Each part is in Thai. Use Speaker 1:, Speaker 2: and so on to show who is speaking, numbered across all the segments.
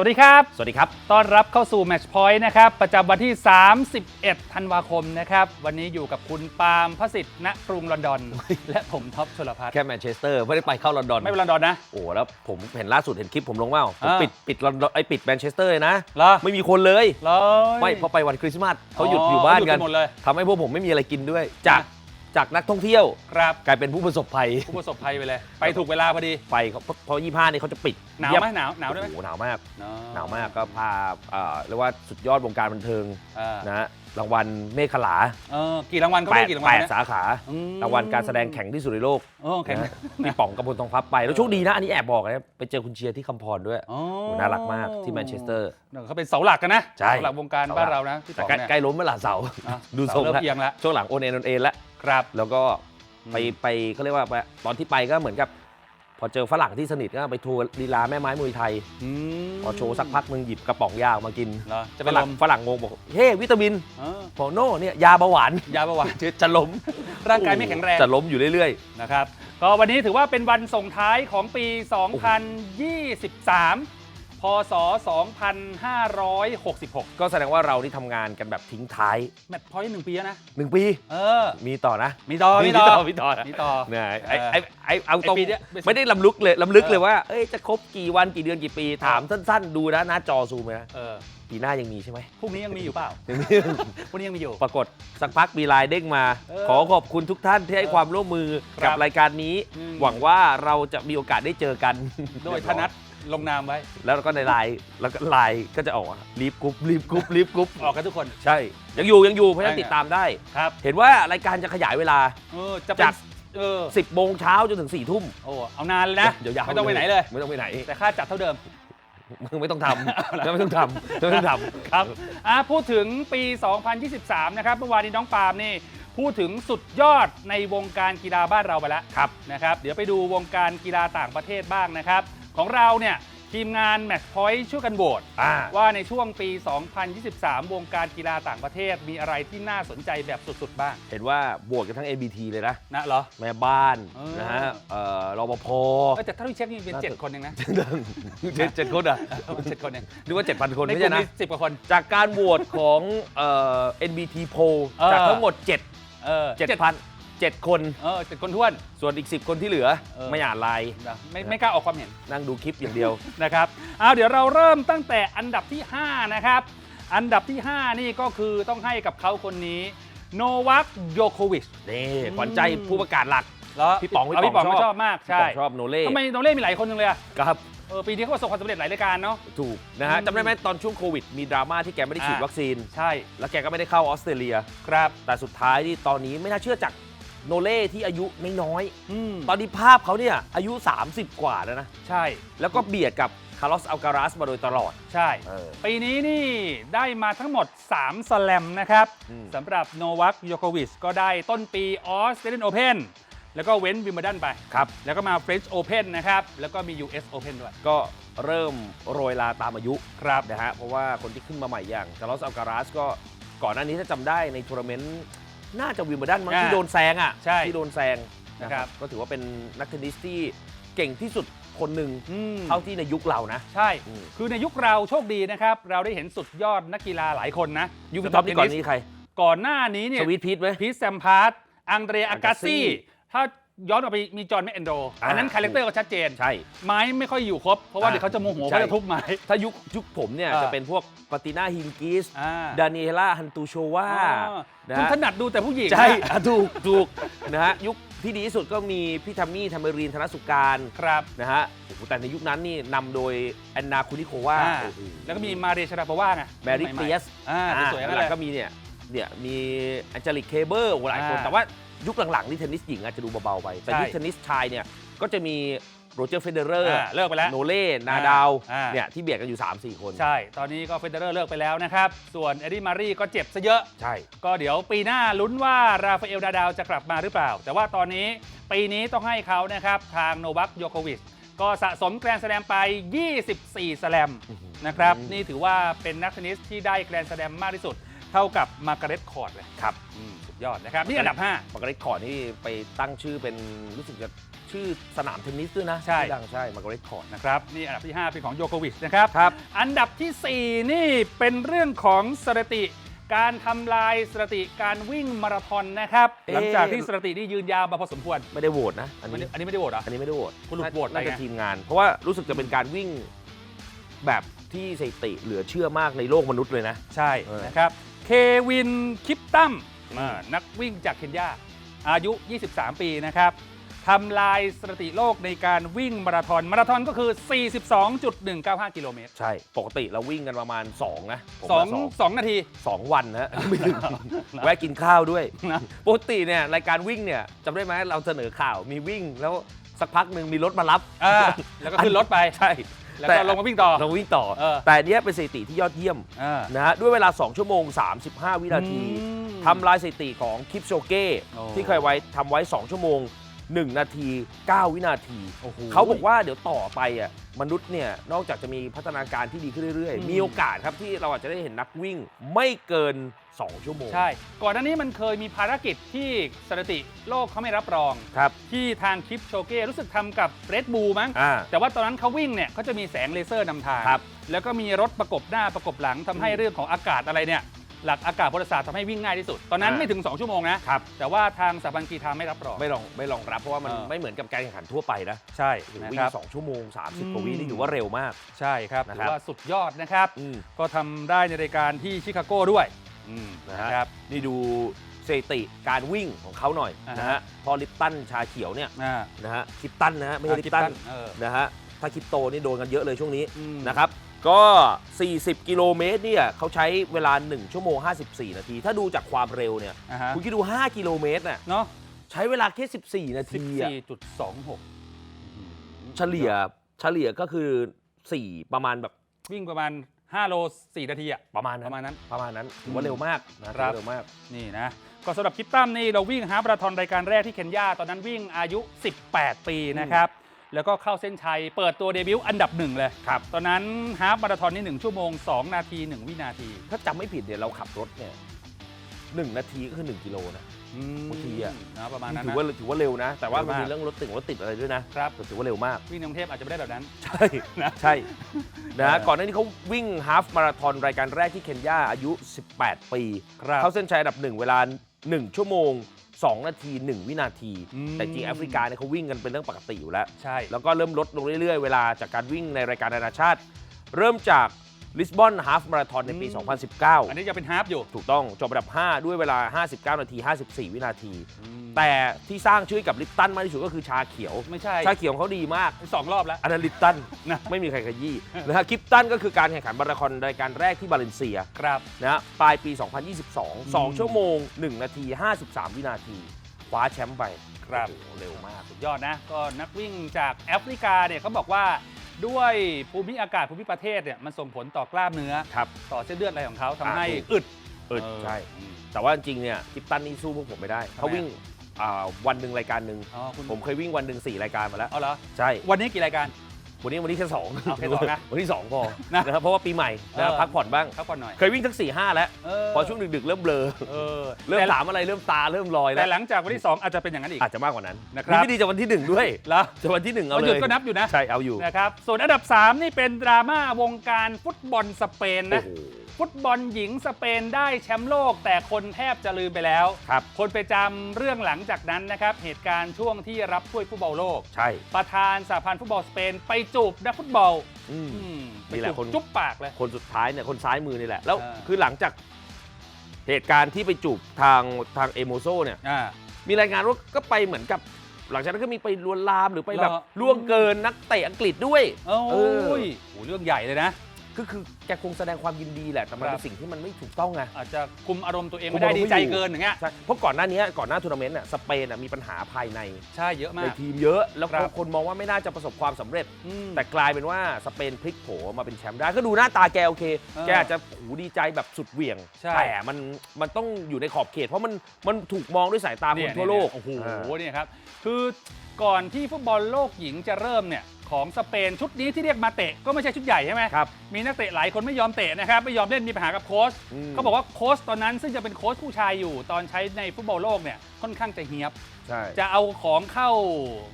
Speaker 1: วัสดีครับ
Speaker 2: สวัสดีครับ
Speaker 1: ต้อนรับเข้าสู่ Match Point นะครับ ประจำวันที่ 31 ธันวาคมนะครับ วันนี้อยู่กับคุณปาล์มพระสิทธิ์ณกรุงลอนดอน และผมท็อปชลพัฒน์
Speaker 2: แค่แมนเชสเตอร์ไม่ได้ไปเข้าลอนดอน
Speaker 1: ไม่เป็นลอนดอนนะ
Speaker 2: โอ้แล้วผมเห็นล่าสุดเห็นคลิปผมลงว่าผม
Speaker 1: อ่า
Speaker 2: ปิดปิดลอนดอนไอยปิดแมนเชสเตอร์เลยนะ
Speaker 1: เหรอ
Speaker 2: ไม่มีคนเลย
Speaker 1: เลย
Speaker 2: ไม่เพราะไปวันคริสต์มาสเขาหยุดอยู่บ้านกัน
Speaker 1: หยุดหมดเลย
Speaker 2: ทำให้พวกผมไม่มีอะไรกินด้วยจาก จากนักท่องเที่ยว
Speaker 1: ครับ
Speaker 2: กลายเป็นผู้ประสบภัย
Speaker 1: ผู้ประสบภัยไปเลย ไปถูกเวลาพอดี
Speaker 2: ไปเขาเพราะยี่ห้านี่เขาจะปิด
Speaker 1: หนาว
Speaker 2: เยียบ
Speaker 1: ไหมหนาวหนาวได้ไหม
Speaker 2: โอ้โหหนาวมาก
Speaker 1: อ๋อ
Speaker 2: หนาวมากก็พาเอ่อเรียกว่าสุดยอดวงการบันเทิง
Speaker 1: อ่า
Speaker 2: นะฮะ รางวัลเมฆขลา
Speaker 1: เออกี่รางวัลเขา
Speaker 2: แป
Speaker 1: ได้
Speaker 2: ด
Speaker 1: กี่ราง
Speaker 2: แป
Speaker 1: วัล
Speaker 2: ด
Speaker 1: นะ
Speaker 2: สาขา
Speaker 1: อืม
Speaker 2: รางวัลการแสดงแข่งที่สุดในโลก
Speaker 1: โอ้แข็ง
Speaker 2: นะพี่ป๋องกระพลทองพับไป แล้วโชคดีนะ อันนี้แอบบอกนะไปเจอคุณเชียร์ที่คำพรด้วย
Speaker 1: อ๋อ
Speaker 2: โอ้น่ารักมากที่แมนเชสเตอร์
Speaker 1: เขาเป็นเสาหลักกันนะ
Speaker 2: ใช่
Speaker 1: เสาหลักวงการ
Speaker 2: เสาหลัก
Speaker 1: บ้านเรานะพี่
Speaker 2: แต่
Speaker 1: ป๋อง
Speaker 2: ใกล้
Speaker 1: เนี่ย
Speaker 2: ใกล้ล้มเมื่อหลาเสา
Speaker 1: อะ
Speaker 2: ดูท
Speaker 1: เสา
Speaker 2: รง
Speaker 1: เริ่ม
Speaker 2: แล้ว
Speaker 1: เอียงแล้ว
Speaker 2: ช่วงหลังโอนเอ็นโอนเอ็นแล้ว
Speaker 1: ครับ
Speaker 2: แล้วก็
Speaker 1: อืม
Speaker 2: ไปไปเขาเรียกว่าไปตอนที่ไปก็เหมือนกับ พอเจอฝรั่งที่สนิทก็ไปทัวร์ลีลาแม่ไม้มวยไทย
Speaker 1: อืม
Speaker 2: พอโชว์สักพักมึงหยิบกระป๋องยาออกมากิน
Speaker 1: เหรอจะ
Speaker 2: ฝ
Speaker 1: เป็นล
Speaker 2: รั่ง
Speaker 1: ม
Speaker 2: ฝรั่งงงบอกเฮ้วิตามิน
Speaker 1: เออ
Speaker 2: บอกโน่เนี่ยยาเบาหวาน
Speaker 1: ยาเบาหวาน
Speaker 2: จะล้ม
Speaker 1: ร่างกายไม่แข็งแรง
Speaker 2: จะล้มอยู่เรื่อย
Speaker 1: นะครับ ก็วันนี้ถือว่าเป็นวันส่งท้ายของปี 2023 พศ 2566
Speaker 2: ๆก็แสดงว่าเรานี่ทำงานกันแบบทิ้งท้าย
Speaker 1: แมตช์พอยต์หนึ่งปีแล้วนะ
Speaker 2: หนึ่งปี
Speaker 1: เออ
Speaker 2: มีต่อนะ
Speaker 1: มีต่อ มีต่อ
Speaker 2: มีต่อนะ
Speaker 1: มีต่อ
Speaker 2: เนี่ยไอ้
Speaker 1: เออ
Speaker 2: ไอ้ไอ้เอาตรง
Speaker 1: ไอ้ปีเนี้ย
Speaker 2: ไม่ได้ลำลึกเลยลำลึก
Speaker 1: เออ
Speaker 2: เลยว่า เอ้ยจะครบกี่วันกี่เดือนกี่ปีถามสั้นๆ ดูนะหน้าจอซูมเลยนะ
Speaker 1: เออ
Speaker 2: ปีหน้ายังมีใช่ไหม
Speaker 1: พรุ่งนี้ยังมีอยู่เปล่า
Speaker 2: ยังมี
Speaker 1: พรุ่งนี้ยังมีอยู่
Speaker 2: ปรากฏสักพักมีไลน์เด้งมา
Speaker 1: เออ
Speaker 2: ขอขอบคุณทุกท่านที่ให้
Speaker 1: เออ
Speaker 2: ความร่วมมือ
Speaker 1: ครับ
Speaker 2: กับรายการนี้
Speaker 1: อืม
Speaker 2: หวังว่าเราจะมีโอกาสได้เจอกัน
Speaker 1: โดยธนัท ลงนามไว้
Speaker 2: แล้วก็ในไลน์แล้วก็ไลน์ก็จะออกว่ารีบกรุ๊ปรีบกรุ๊ปรีบกรุ๊ป
Speaker 1: ออกกันทุกคน
Speaker 2: ใช่ ยังอยู่ยังอยู่เพราะฉะนั้น
Speaker 1: ใช่
Speaker 2: ติดตามได้
Speaker 1: ครับ
Speaker 2: เห็นว่ารายการจะขยายเวลา
Speaker 1: เออจะเป็น
Speaker 2: จาก
Speaker 1: เออ
Speaker 2: 10โมงเช้าจนถึง4ทุ่ม
Speaker 1: โอ้เอานานเลยนะ
Speaker 2: เดี๋ยวยาว
Speaker 1: ไม่ต้องไปไหนเลย
Speaker 2: ไม่ต้องไปไหน
Speaker 1: แต่ค่าจัดเท่าเดิม
Speaker 2: มึงไม่ต้องทำไม่ต้องทำไม่ต้องทำ
Speaker 1: ครับอะพูดถึงปี 2023 นะครับ เมื่อวานนี้น้องปาล์มนี่ พูดถึงสุดยอดในวงการกีฬาบ้านเราไปแล้วครับนะครับ เดี๋ยวไปดูวงการกีฬาต่างประเทศบ้างนะครับ ของเราเนี่ยทีมงาน Match Point ช่วยกันโหวต
Speaker 2: อ่า
Speaker 1: ว่าในช่วงปี 2023 วงการกีฬาต่างประเทศมีอะไรที่น่าสนใจแบบสุดๆบ้าง
Speaker 2: เห็นว่าบวกกันทั้ง NBT เลยนะ
Speaker 1: นะเหรอ
Speaker 2: แม่บ้าน
Speaker 1: เออ
Speaker 2: นะฮะเอ่อรปภ
Speaker 1: เอ้ยแต่ถ้าที่เช็คนี่เป็น7คนเองนะ
Speaker 2: เจ็ดเจ็ดคนอะ
Speaker 1: เจ็ดคนเอง
Speaker 2: นึกว่า 7,000 คน
Speaker 1: ใน
Speaker 2: ไม่
Speaker 1: กลุ่
Speaker 2: ใช่
Speaker 1: ม
Speaker 2: นะ
Speaker 1: นี้สิบกว่าคน
Speaker 2: จากการโหวตของเอ่อ NBT Poll
Speaker 1: เออ
Speaker 2: จากทั้งหมด 7
Speaker 1: เออ
Speaker 2: 7,000 7คน
Speaker 1: เออเจ็ดคนท้วน
Speaker 2: ส่วนอีก 10 คนที่เหลือ
Speaker 1: เออ
Speaker 2: ไม่อ่านไลน์
Speaker 1: นะไม่ไม่กล้าออกความเห็น
Speaker 2: นั่งดูคลิปอย่างเดียว
Speaker 1: นะครับ เอาเดี๋ยวเราเริ่มตั้งแต่อันดับที่ 5 นะครับ อันดับที่ 5 นี่ก็คือต้องให้กับเขาคนนี้ โนวัคโยโควิช
Speaker 2: นี่
Speaker 1: อืม
Speaker 2: ขวัญใจผู้ประกาศหลัก
Speaker 1: แล้ว
Speaker 2: พี่ป๋อง
Speaker 1: เาพี่ป๋อง
Speaker 2: พี่ป๋อง
Speaker 1: ก็
Speaker 2: ช
Speaker 1: ช
Speaker 2: อ
Speaker 1: อบบมากใช่
Speaker 2: ผมชอบโนเล่
Speaker 1: ทำไมโนเล่มีหลายคนจังเลยอะ
Speaker 2: ครับ
Speaker 1: เออปีนี้เขาประสบความสำเร็จหลายรายการเนาะ
Speaker 2: ถูกนะฮะ
Speaker 1: อืม
Speaker 2: จำได้ไหมตอนช่วงโควิดมีดราม่าที่แกไม่ได้ฉีด
Speaker 1: อ่า
Speaker 2: วัคซีน
Speaker 1: ใช่
Speaker 2: แล้วแกก็ไม่ได้เข้าออสเตรเลีย
Speaker 1: ครับ
Speaker 2: แต่สุดท้ายที่ตอนนี้ไม่น่าเชื่อจากโนเล่ที่อายุน้อย
Speaker 1: อืม
Speaker 2: ๆตอนนี้ภาพเขาเนี่ยอายุ 30 กว่าแล้วนะ
Speaker 1: ใช่
Speaker 2: แล้วก็เบียดกับคาร์ลอสอัลการาสมาโดยตลอด
Speaker 1: ใช่
Speaker 2: เออ
Speaker 1: ปีนี้นี่ได้มาทั้งหมด 3 สแลมนะครับ
Speaker 2: อืม
Speaker 1: สำหรับโนวัคโยโควิชก็ได้ต้นปีออสเตรเลียนโอเพน แล้วก็เว้นวิมเบิลดันไป
Speaker 2: ครับ
Speaker 1: แล้วก็มา French Open นะครับ แล้วก็มี US Open ด้วย
Speaker 2: ก็เริ่มโรยลาตามอายุ
Speaker 1: ครับ
Speaker 2: นะฮะเพราะว่าคนที่ขึ้นมาใหม่อย่างคาร์ลอสอัลการาสก็ก่อนหน้านี้ถ้าจำได้ในทัวร์นาเมนต์น่าจะวิมเบิลดันมั้ง
Speaker 1: อ่า
Speaker 2: ที่โดนแซงอะ
Speaker 1: ใช่
Speaker 2: ที่โดนแซงนะค
Speaker 1: ครั
Speaker 2: รับ บก็ถือว่าเป็นนักเทนนิสที่เก่งที่สุดคนหนึ่ง
Speaker 1: อืม
Speaker 2: เท่าที่ในยุคเรานะ
Speaker 1: ใช่
Speaker 2: อืม
Speaker 1: คือในยุคเราโชคดีนะครับ เราได้เห็นสุดยอดนักกีฬาหลายคนนะ
Speaker 2: ยุคพี่ท็อปนี่ก่อนนี้ใคร
Speaker 1: ก่อนหน้านี้เนี่ย
Speaker 2: สวีทพีทไหม
Speaker 1: พีทแซมพาร์ตอังเดรอากา
Speaker 2: Agassi
Speaker 1: ซี่ ถ้าย้อนออกไปมีจอห์นแมคแอนโดอันนั้น
Speaker 2: อ่า
Speaker 1: คาแรคเตอร์ก็ชัดเจน
Speaker 2: ใช่
Speaker 1: ไม้ไม่ค่อยอยู่ครบ เพราะว่า
Speaker 2: อ่า
Speaker 1: เดี๋ยวเขาจะโมโห
Speaker 2: ใช่
Speaker 1: เขาจะทุบไม้
Speaker 2: ถ้ายุคยุคผมเนี่ย
Speaker 1: อ่า
Speaker 2: จะเป็นพวกปาติน่าฮินกิส
Speaker 1: อ่า
Speaker 2: ดานิเอล่าฮันตูโชวา
Speaker 1: อ๋อ
Speaker 2: นะ
Speaker 1: คุณ
Speaker 2: ฮะ
Speaker 1: ถนัดดูแต่ผู้หญิง
Speaker 2: ใช่
Speaker 1: นะ
Speaker 2: อะถูกถูกนะฮะยุคที่ดีที่สุดก็มีพี่ทัมมี่ทัมเบรีนธนสุการ
Speaker 1: ครับ
Speaker 2: นะฮะโอ้โหแต่ในยุคนั้นนี่นำโดยแอนนาคูนิโควา
Speaker 1: อ่า
Speaker 2: โอ้โห
Speaker 1: แล้วก็มีมาเรียชาราปาวาไง
Speaker 2: แมรี่
Speaker 1: ให
Speaker 2: เปี
Speaker 1: ๆ
Speaker 2: ยส
Speaker 1: อ่า
Speaker 2: อ่า
Speaker 1: สวยๆ
Speaker 2: แล้
Speaker 1: นั่
Speaker 2: วน
Speaker 1: แหละ
Speaker 2: ก็มีเนี่ย เนี่ยมีแองเจลิกเคเบิลหลายคน
Speaker 1: อ่า
Speaker 2: แต่ว่า ยุคหลังๆนี่เทนนิสหญิงอาจจะดูเบาๆไป แต่
Speaker 1: ใช่
Speaker 2: ยุคเทนนิสชายเนี่ยก็จะมีโรเจอร์เฟเดอเรอร์
Speaker 1: อ่าเลิกไปแล้ว
Speaker 2: โนเล่นาดาว
Speaker 1: อ่า
Speaker 2: เนี่ยที่เบียดกันอยู่ 3-4 คน
Speaker 1: ใช่ ตอนนี้ก็เฟเดอเรอร์เลิกไปแล้วนะครับ ส่วนเอ็ดดี้มารีก็เจ็บซะเยอะ
Speaker 2: ใช่
Speaker 1: ก็เดี๋ยวปีหน้าลุ้นว่าราฟาเอลดาดาวจะกลับมาหรือเปล่า แต่ว่าตอนนี้ปีนี้ต้องให้เขานะครับ ทางโนวัคโยโควิชก็สะสมแกรนด์สแลมไป 24 สแลมนะครับ
Speaker 2: อืม
Speaker 1: นี่ถือว่าเป็นนักเทนนิสที่ได้แกรนด์สแลมมากที่สุด เท่ากับมาการ์เร็ตคอร์ดเลย
Speaker 2: ครับ
Speaker 1: อืมสุดยอดนะครับ นี่อันดับ
Speaker 2: ปากกาเรคคอร์ดนี่ไปตั้งชื่อเป็นรู้สึกจะชื่อสนามเทนนิสด้วยนะ
Speaker 1: ใช่
Speaker 2: ที่ดังใช่มาร์กาเร็ตคอร์ด
Speaker 1: นะครับ นี่อันดับที่ 5 เป็นของโยโควิชนะครับ
Speaker 2: ครับ
Speaker 1: อันดับทีสี่ 4 นี่เป็นเรื่องของสถิติ การทำลายสถิติการวิ่งมาราธอนนะครับหลังจากที่สถิตินี่ยืนยาวมาพอสมควร
Speaker 2: ไม่ได้โหวตนะ อัน
Speaker 1: อันนี้
Speaker 2: นี้
Speaker 1: อันนี้ไม่ได้โหวตเหรอ
Speaker 2: อันนี้ไม่ได้โหวต
Speaker 1: คุณหลุดโหวตอะไร
Speaker 2: น่าจะ
Speaker 1: ไง
Speaker 2: ทีมงาน เพราะว่ารู้สึกจะเป็นการวิ่งแบบที่สถิติเหลือเชื่อมากในโลกมนุษย์เลยนะ
Speaker 1: ใช่
Speaker 2: เออ
Speaker 1: นะครับ เควินคิปตัม
Speaker 2: อืม
Speaker 1: อ่านักวิ่งจากเคนยาอายุ 23 ปีนะครับทำลายสถิติโลกในการวิ่งมาราธอนมาราธอนก็คือ 42.195 กิโลเมตร
Speaker 2: ใช่ ปกติเราวิ่งกันประมาณ 2 นะผม
Speaker 1: สอง
Speaker 2: ว่า
Speaker 1: สองนาที
Speaker 2: สองวันนะ ไม่ถึงแวะกินข้าวด้วย
Speaker 1: นะ
Speaker 2: ปกติเนี่ยรายการวิ่งเนี่ยจำได้ไหมเราเสนอข่าวมีวิ่งแล้วสักพักหนึ่งมีรถมารับ
Speaker 1: อ่าแล้วก็ขึ้นรถไป
Speaker 2: ใช่
Speaker 1: แล้วก็ลงมาวิ่งต่อ
Speaker 2: เราวิ่งต่อ
Speaker 1: เออ
Speaker 2: แต่อันเนี้ยเป็นสถิติที่ยอดเยี่ยม
Speaker 1: อ่า
Speaker 2: นะฮะด้วยเวลา 2 ชั่วโมง 35 วินาที
Speaker 1: อืม
Speaker 2: ทำลายสถิติของคิปโชเก้
Speaker 1: โอ้
Speaker 2: ที่เคยไว้ทำไว้ 2 ชั่วโมง 1 นาที 9 วินาที
Speaker 1: โอ้โห
Speaker 2: เขาบอกว่าเดี๋ยวต่อไปอะมนุษย์เนี่ยนอกจากจะมีพัฒนาการที่ดีขึ้นเรื่อย
Speaker 1: อืม
Speaker 2: ๆ มีโอกาสครับที่เราอาจจะได้เห็นนักวิ่งไม่เกิน 2 ชั่วโมง
Speaker 1: ใช่ ก่อนหน้านี้มันเคยมีภารกิจที่สถิติโลกเขาไม่รับรอง
Speaker 2: ครับ
Speaker 1: ที่ทางคลิปโชเก้รู้สึกทำกับเรดบูมั้ง
Speaker 2: อ่า
Speaker 1: แต่ว่าตอนนั้นเขาวิ่งเนี่ยเขาจะมีแสงเลเซอร์นำทาง
Speaker 2: ครับ
Speaker 1: แล้วก็มีรถประกบหน้าประกบหลังทำให้
Speaker 2: อืม
Speaker 1: เรื่องของอากาศอะไรเนี่ย หลักอากาศพลศาสตร์ทำให้วิ่งง่ายที่สุด ตอนนั้น
Speaker 2: อ่า
Speaker 1: ไม่ถึง 2 ชั่วโมงนะ
Speaker 2: ครับ
Speaker 1: แต่ว่าทางสถาบันกีฬาไม่รับรอง
Speaker 2: ไม่ลองไม่ลองรับเพราะว่ามัน
Speaker 1: เออ
Speaker 2: ไม่เหมือนกับการแข่งขันทั่วไปนะ
Speaker 1: ใช่
Speaker 2: โอ้โห
Speaker 1: นะ
Speaker 2: วิ่
Speaker 1: ค
Speaker 2: ง
Speaker 1: รับ
Speaker 2: สองชั่วโมง 30กว่า
Speaker 1: อืม
Speaker 2: วินี่ถือว่าเร็วมาก
Speaker 1: ใช่ครับ
Speaker 2: นะ
Speaker 1: ถื
Speaker 2: ครับ
Speaker 1: อว่าสุดยอดนะครับ
Speaker 2: อืม
Speaker 1: ก็ทำได้ในรายการที่ชิคาโก้ด้วย อืม
Speaker 2: นะฮะ
Speaker 1: ครับ
Speaker 2: นี่ดูสถิติการวิ่งของเขาหน่อย
Speaker 1: อ่าฮะ
Speaker 2: นะฮะพอลิปตันชาเขียวเนี่ย
Speaker 1: อ่า
Speaker 2: นะฮะคลิปตันนะฮะไม่ใช่ลิปตัน
Speaker 1: เออ
Speaker 2: นะฮะถ้าคริปโตนี่โดนกันเยอะเลยช่วงนี้
Speaker 1: อืม
Speaker 2: นะครับ ก็ 40 กิโลเมตรเนี่ยเขาใช้เวลา 1 ชั่วโมง 54 นาที ถ้าดูจากความเร็วเนี่ย
Speaker 1: อ่าฮะ
Speaker 2: คุณคิดดู 5 กิโลเมตรน่ะ
Speaker 1: เนาะ
Speaker 2: ใช้เวลาแค่ 14 นาทีอะ
Speaker 1: 14.26
Speaker 2: เฉลี่ยเฉลี่ยก็คือ 4 ประมาณแบบ
Speaker 1: วิ่งประมาณ 5 โล 4 นาทีอะ
Speaker 2: ประมาณ
Speaker 1: ป
Speaker 2: นั้น
Speaker 1: ระมาณนั้น
Speaker 2: ประมาณนั้นถือว่าเร็วมากนะ
Speaker 1: ค
Speaker 2: ถื
Speaker 1: รั
Speaker 2: อบ ว่าเร็วมาก
Speaker 1: นี่นะ ก็สำหรับคิปตัมนี่เราวิ่งฮาล์ฟมาราธอนรายการแรกที่เคนยาตอนนั้นวิ่งอายุ 18 ปีนะครับ แล้วก็เข้าเส้นชัยเปิดตัวเดบิวต์อันดับหนึ่งเลย
Speaker 2: ครับ
Speaker 1: ตอนนั้นฮาล์ฟมาราธอนนี่1ชั่วโมง 2 นาที 1 วินาที
Speaker 2: ถ้าจำไม่ผิดเนี่ยเราขับรถเนี่ย หนึ่งนาทีก็คือ 1 กิโลนะ
Speaker 1: อืม
Speaker 2: บางทีอะ
Speaker 1: นะประมาณนั้น
Speaker 2: ถือ
Speaker 1: นะ
Speaker 2: ว่าถือว่าเร็วนะ แต่ว่า
Speaker 1: เร็ว
Speaker 2: มัน
Speaker 1: มาก
Speaker 2: มีเรื่องรถติดรถติดอะไรด้วยนะครับแต่ถือว่าเร็วมาก
Speaker 1: วิ่งในกรุงเทพอาจจะไม่ได้แบบนั้น
Speaker 2: ใช่
Speaker 1: นะ
Speaker 2: ใช่นะฮะ
Speaker 1: เออ
Speaker 2: ก่อนหน้านี้เขาวิ่งฮาฟมาราธอนรายการแรกที่เคนยาอายุ 18 ปี
Speaker 1: ครับ
Speaker 2: เข้าเส้นชัยอันดับหนึ่งเวลา 1 ชั่วโมง 2 นาที 1 วินาที
Speaker 1: อืม
Speaker 2: แต่จริงแอฟริกาเนี่ยเขาวิ่งกันเป็นเรื่องปกติอยู่แล้ว
Speaker 1: ใช่
Speaker 2: แล้วก็เริ่มลดลงเรื่อยๆ เวลาจากการวิ่งในรายการนานาชาติ เริ่มจาก ลิสบอนฮาฟมาราธอนในปี
Speaker 1: อืม
Speaker 2: 2019
Speaker 1: อันนี้จะเป็นฮาล์ฟอยู่
Speaker 2: ถูกต้องจบอันดับ 5 ด้วยเวลา 59 นาที 54 วินาที
Speaker 1: อืม
Speaker 2: แต่ที่สร้างชื่อให้กับลิปตันมากที่สุดก็คือชาเขียว
Speaker 1: ไม่ใช่
Speaker 2: ชาเขียวของเขาดีมาก
Speaker 1: สองรอบแล้ว
Speaker 2: อันนั้นลิปตัน
Speaker 1: นะ
Speaker 2: ไม่มีใครขยี้นะฮะคลิปตันก็คือการแข่งขันมาราธอนรายการแรกที่บาเลนเซีย
Speaker 1: ครับ
Speaker 2: นะฮะปลายปี 2022
Speaker 1: ม
Speaker 2: 2ชั่วโมง 1 นาที 53 วินาทีคว้าแชมป์ไป
Speaker 1: ครับ
Speaker 2: โอ้โหเร็วมาก
Speaker 1: สุดยอดนะ ก็นักวิ่งจากแอฟริกาเนี่ยเขาบอกว่า ด้วยภูมิอากาศภูมิประเทศเนี่ยมันส่งผลต่อกล้ามเนื้อ
Speaker 2: ครับ
Speaker 1: ต่อเส้นเลือดอะไรของเขาทำ
Speaker 2: อ่า
Speaker 1: ให้
Speaker 2: ถูก
Speaker 1: อึด
Speaker 2: เออ
Speaker 1: เออ
Speaker 2: ใช่
Speaker 1: อืม
Speaker 2: แต่ว่าจริงๆเนี่ยคลิปตันนี่สู้พวกผมไม่ได้เขาวิ่งอ่าวันหนึ่งรายการหนึ่ง
Speaker 1: อ๋อคุณ
Speaker 2: ผมเคยวิ่งวันหนึ่งสี่รายการมาแล้ว
Speaker 1: เอาเหรอ
Speaker 2: ใช่
Speaker 1: วันนี้กี่รายการ
Speaker 2: วันนี้วันนี้แค่สอง
Speaker 1: เอาแค่สองนะ
Speaker 2: วันที่สองพอ
Speaker 1: นะ
Speaker 2: นะครับเพราะว่าปีใหม่นะ
Speaker 1: เออ
Speaker 2: พักผ่อนบ้าง
Speaker 1: พักผ่อนหน่อย
Speaker 2: เคยวิ่งทั้งสี่ห้าแล้ว
Speaker 1: เพ
Speaker 2: อช่วงดึกๆ เริ่มเบลอ
Speaker 1: เออ
Speaker 2: เริ่ม
Speaker 1: แต่
Speaker 2: ถามอะไรเริ่มตาเริ่มลอยแล้
Speaker 1: แต่
Speaker 2: ว
Speaker 1: หลังจากวันที่2อาจจะเป็นอย่างนั้นอีก
Speaker 2: อาจจะมากกว่านั้น
Speaker 1: นะครับ
Speaker 2: นี่ไม่ดีจากวันที่หนึ่งด้วย
Speaker 1: แล้ว
Speaker 2: จะวันที่หนึ่งเอา
Speaker 1: วัน
Speaker 2: เล
Speaker 1: หยุด
Speaker 2: ย
Speaker 1: ก็นับอยู่นะ
Speaker 2: ใช่เอาอยู่
Speaker 1: นะครับส่วนอันดับ 3 นี่เป็นดราม่าวงการฟุตบอลสเปน
Speaker 2: โอ้
Speaker 1: นะ
Speaker 2: โห
Speaker 1: ฟุตบอลหญิงสเปนได้แชมป์โลก แต่คนแทบจะลืมไปแล้ว
Speaker 2: ครับ
Speaker 1: คนไปจำเรื่องหลังจากนั้นนะครับ เหตุการณ์ช่วงที่รับถ้วยฟุตบอลโลก
Speaker 2: ใช่
Speaker 1: ประธานสหพันธ์ฟุตบอลสเปนไปจูบนักฟุตบอล
Speaker 2: อืม
Speaker 1: อืมไป
Speaker 2: นี่แหละ
Speaker 1: จูบ
Speaker 2: คน
Speaker 1: จุ๊บปากเลย
Speaker 2: คนสุดท้ายเนี่ยคนซ้ายมือนี่แหละ แล้ว
Speaker 1: อ่า
Speaker 2: คือหลังจากเหตุการณ์ที่ไปจูบทางทางเอโมโซเนี่ย
Speaker 1: อ่า
Speaker 2: มีรายงานว่าก็ไปเหมือนกับ หลังจากนั้นก็มีไปลวนลามหรือไปแบบ
Speaker 1: เหรอ
Speaker 2: ล่วงเกินนักเตะอังกฤษด้วย
Speaker 1: โอ้
Speaker 2: เออ
Speaker 1: ยโหเรื่องใหญ่เลยนะ
Speaker 2: ก็คือแกคงแสดงความยินดีแหละ แต่มัน
Speaker 1: ครับ
Speaker 2: เป็นสิ่งที่มันไม่ถูกต้องไง
Speaker 1: อาจจะคุมอารมณ์ตัวเอง
Speaker 2: คุ
Speaker 1: ไม่
Speaker 2: ม
Speaker 1: ได้
Speaker 2: อารมณ์
Speaker 1: ดี
Speaker 2: ไม่
Speaker 1: ใจ
Speaker 2: อยู่
Speaker 1: เกินอย่างเงี้ย
Speaker 2: ใช่เพราะก่อนหน้านี้ก่อนหน้าทัวร์นาเมนต์น่ะสเปนน่ะมีปัญหาภายใน
Speaker 1: ใช่เยอะ
Speaker 2: ใน
Speaker 1: มาก
Speaker 2: ทีมเยอะ แล้ว
Speaker 1: ครั
Speaker 2: ก็
Speaker 1: บ
Speaker 2: คนมองว่าไม่น่าจะประสบความสำเร็จ
Speaker 1: อืม
Speaker 2: แต่กลายเป็นว่าสเปนพลิกโผมาเป็นแชมป์ได้ก็ดูหน้าตาแกโอเค
Speaker 1: เออ
Speaker 2: แกอาจจะหูดีใจแบบสุดเหวี่ยง
Speaker 1: ใช่
Speaker 2: แต่มันมันต้องอยู่ในขอบเขต เพราะมันมันถูกมองด้วยสายตาคนทั่วโลก
Speaker 1: เนี่ยโอ้โห
Speaker 2: อ่า
Speaker 1: เนี่ยครับ คือก่อนที่ฟุตบอลโลกหญิงจะเริ่มเนี่ย ของสเปนชุดนี้ที่เรียกมาเตะก็ไม่ใช่ชุดใหญ่ใช่ไหม
Speaker 2: ครับ
Speaker 1: มีนักเตะหลายคนคนไม่ยอมเตะนะครับไม่ยอมเล่นมีปัญหากับโค้ช
Speaker 2: อืม
Speaker 1: เขาบอกว่าโค้ชตอนนั้นซึ่งจะเป็นโค้ชผู้ชายอยู่ ตอนใช้ในฟุตบอลโลกเนี่ยค่อนข้างจะเฮียบ
Speaker 2: ใช่
Speaker 1: จะเอาของเข้า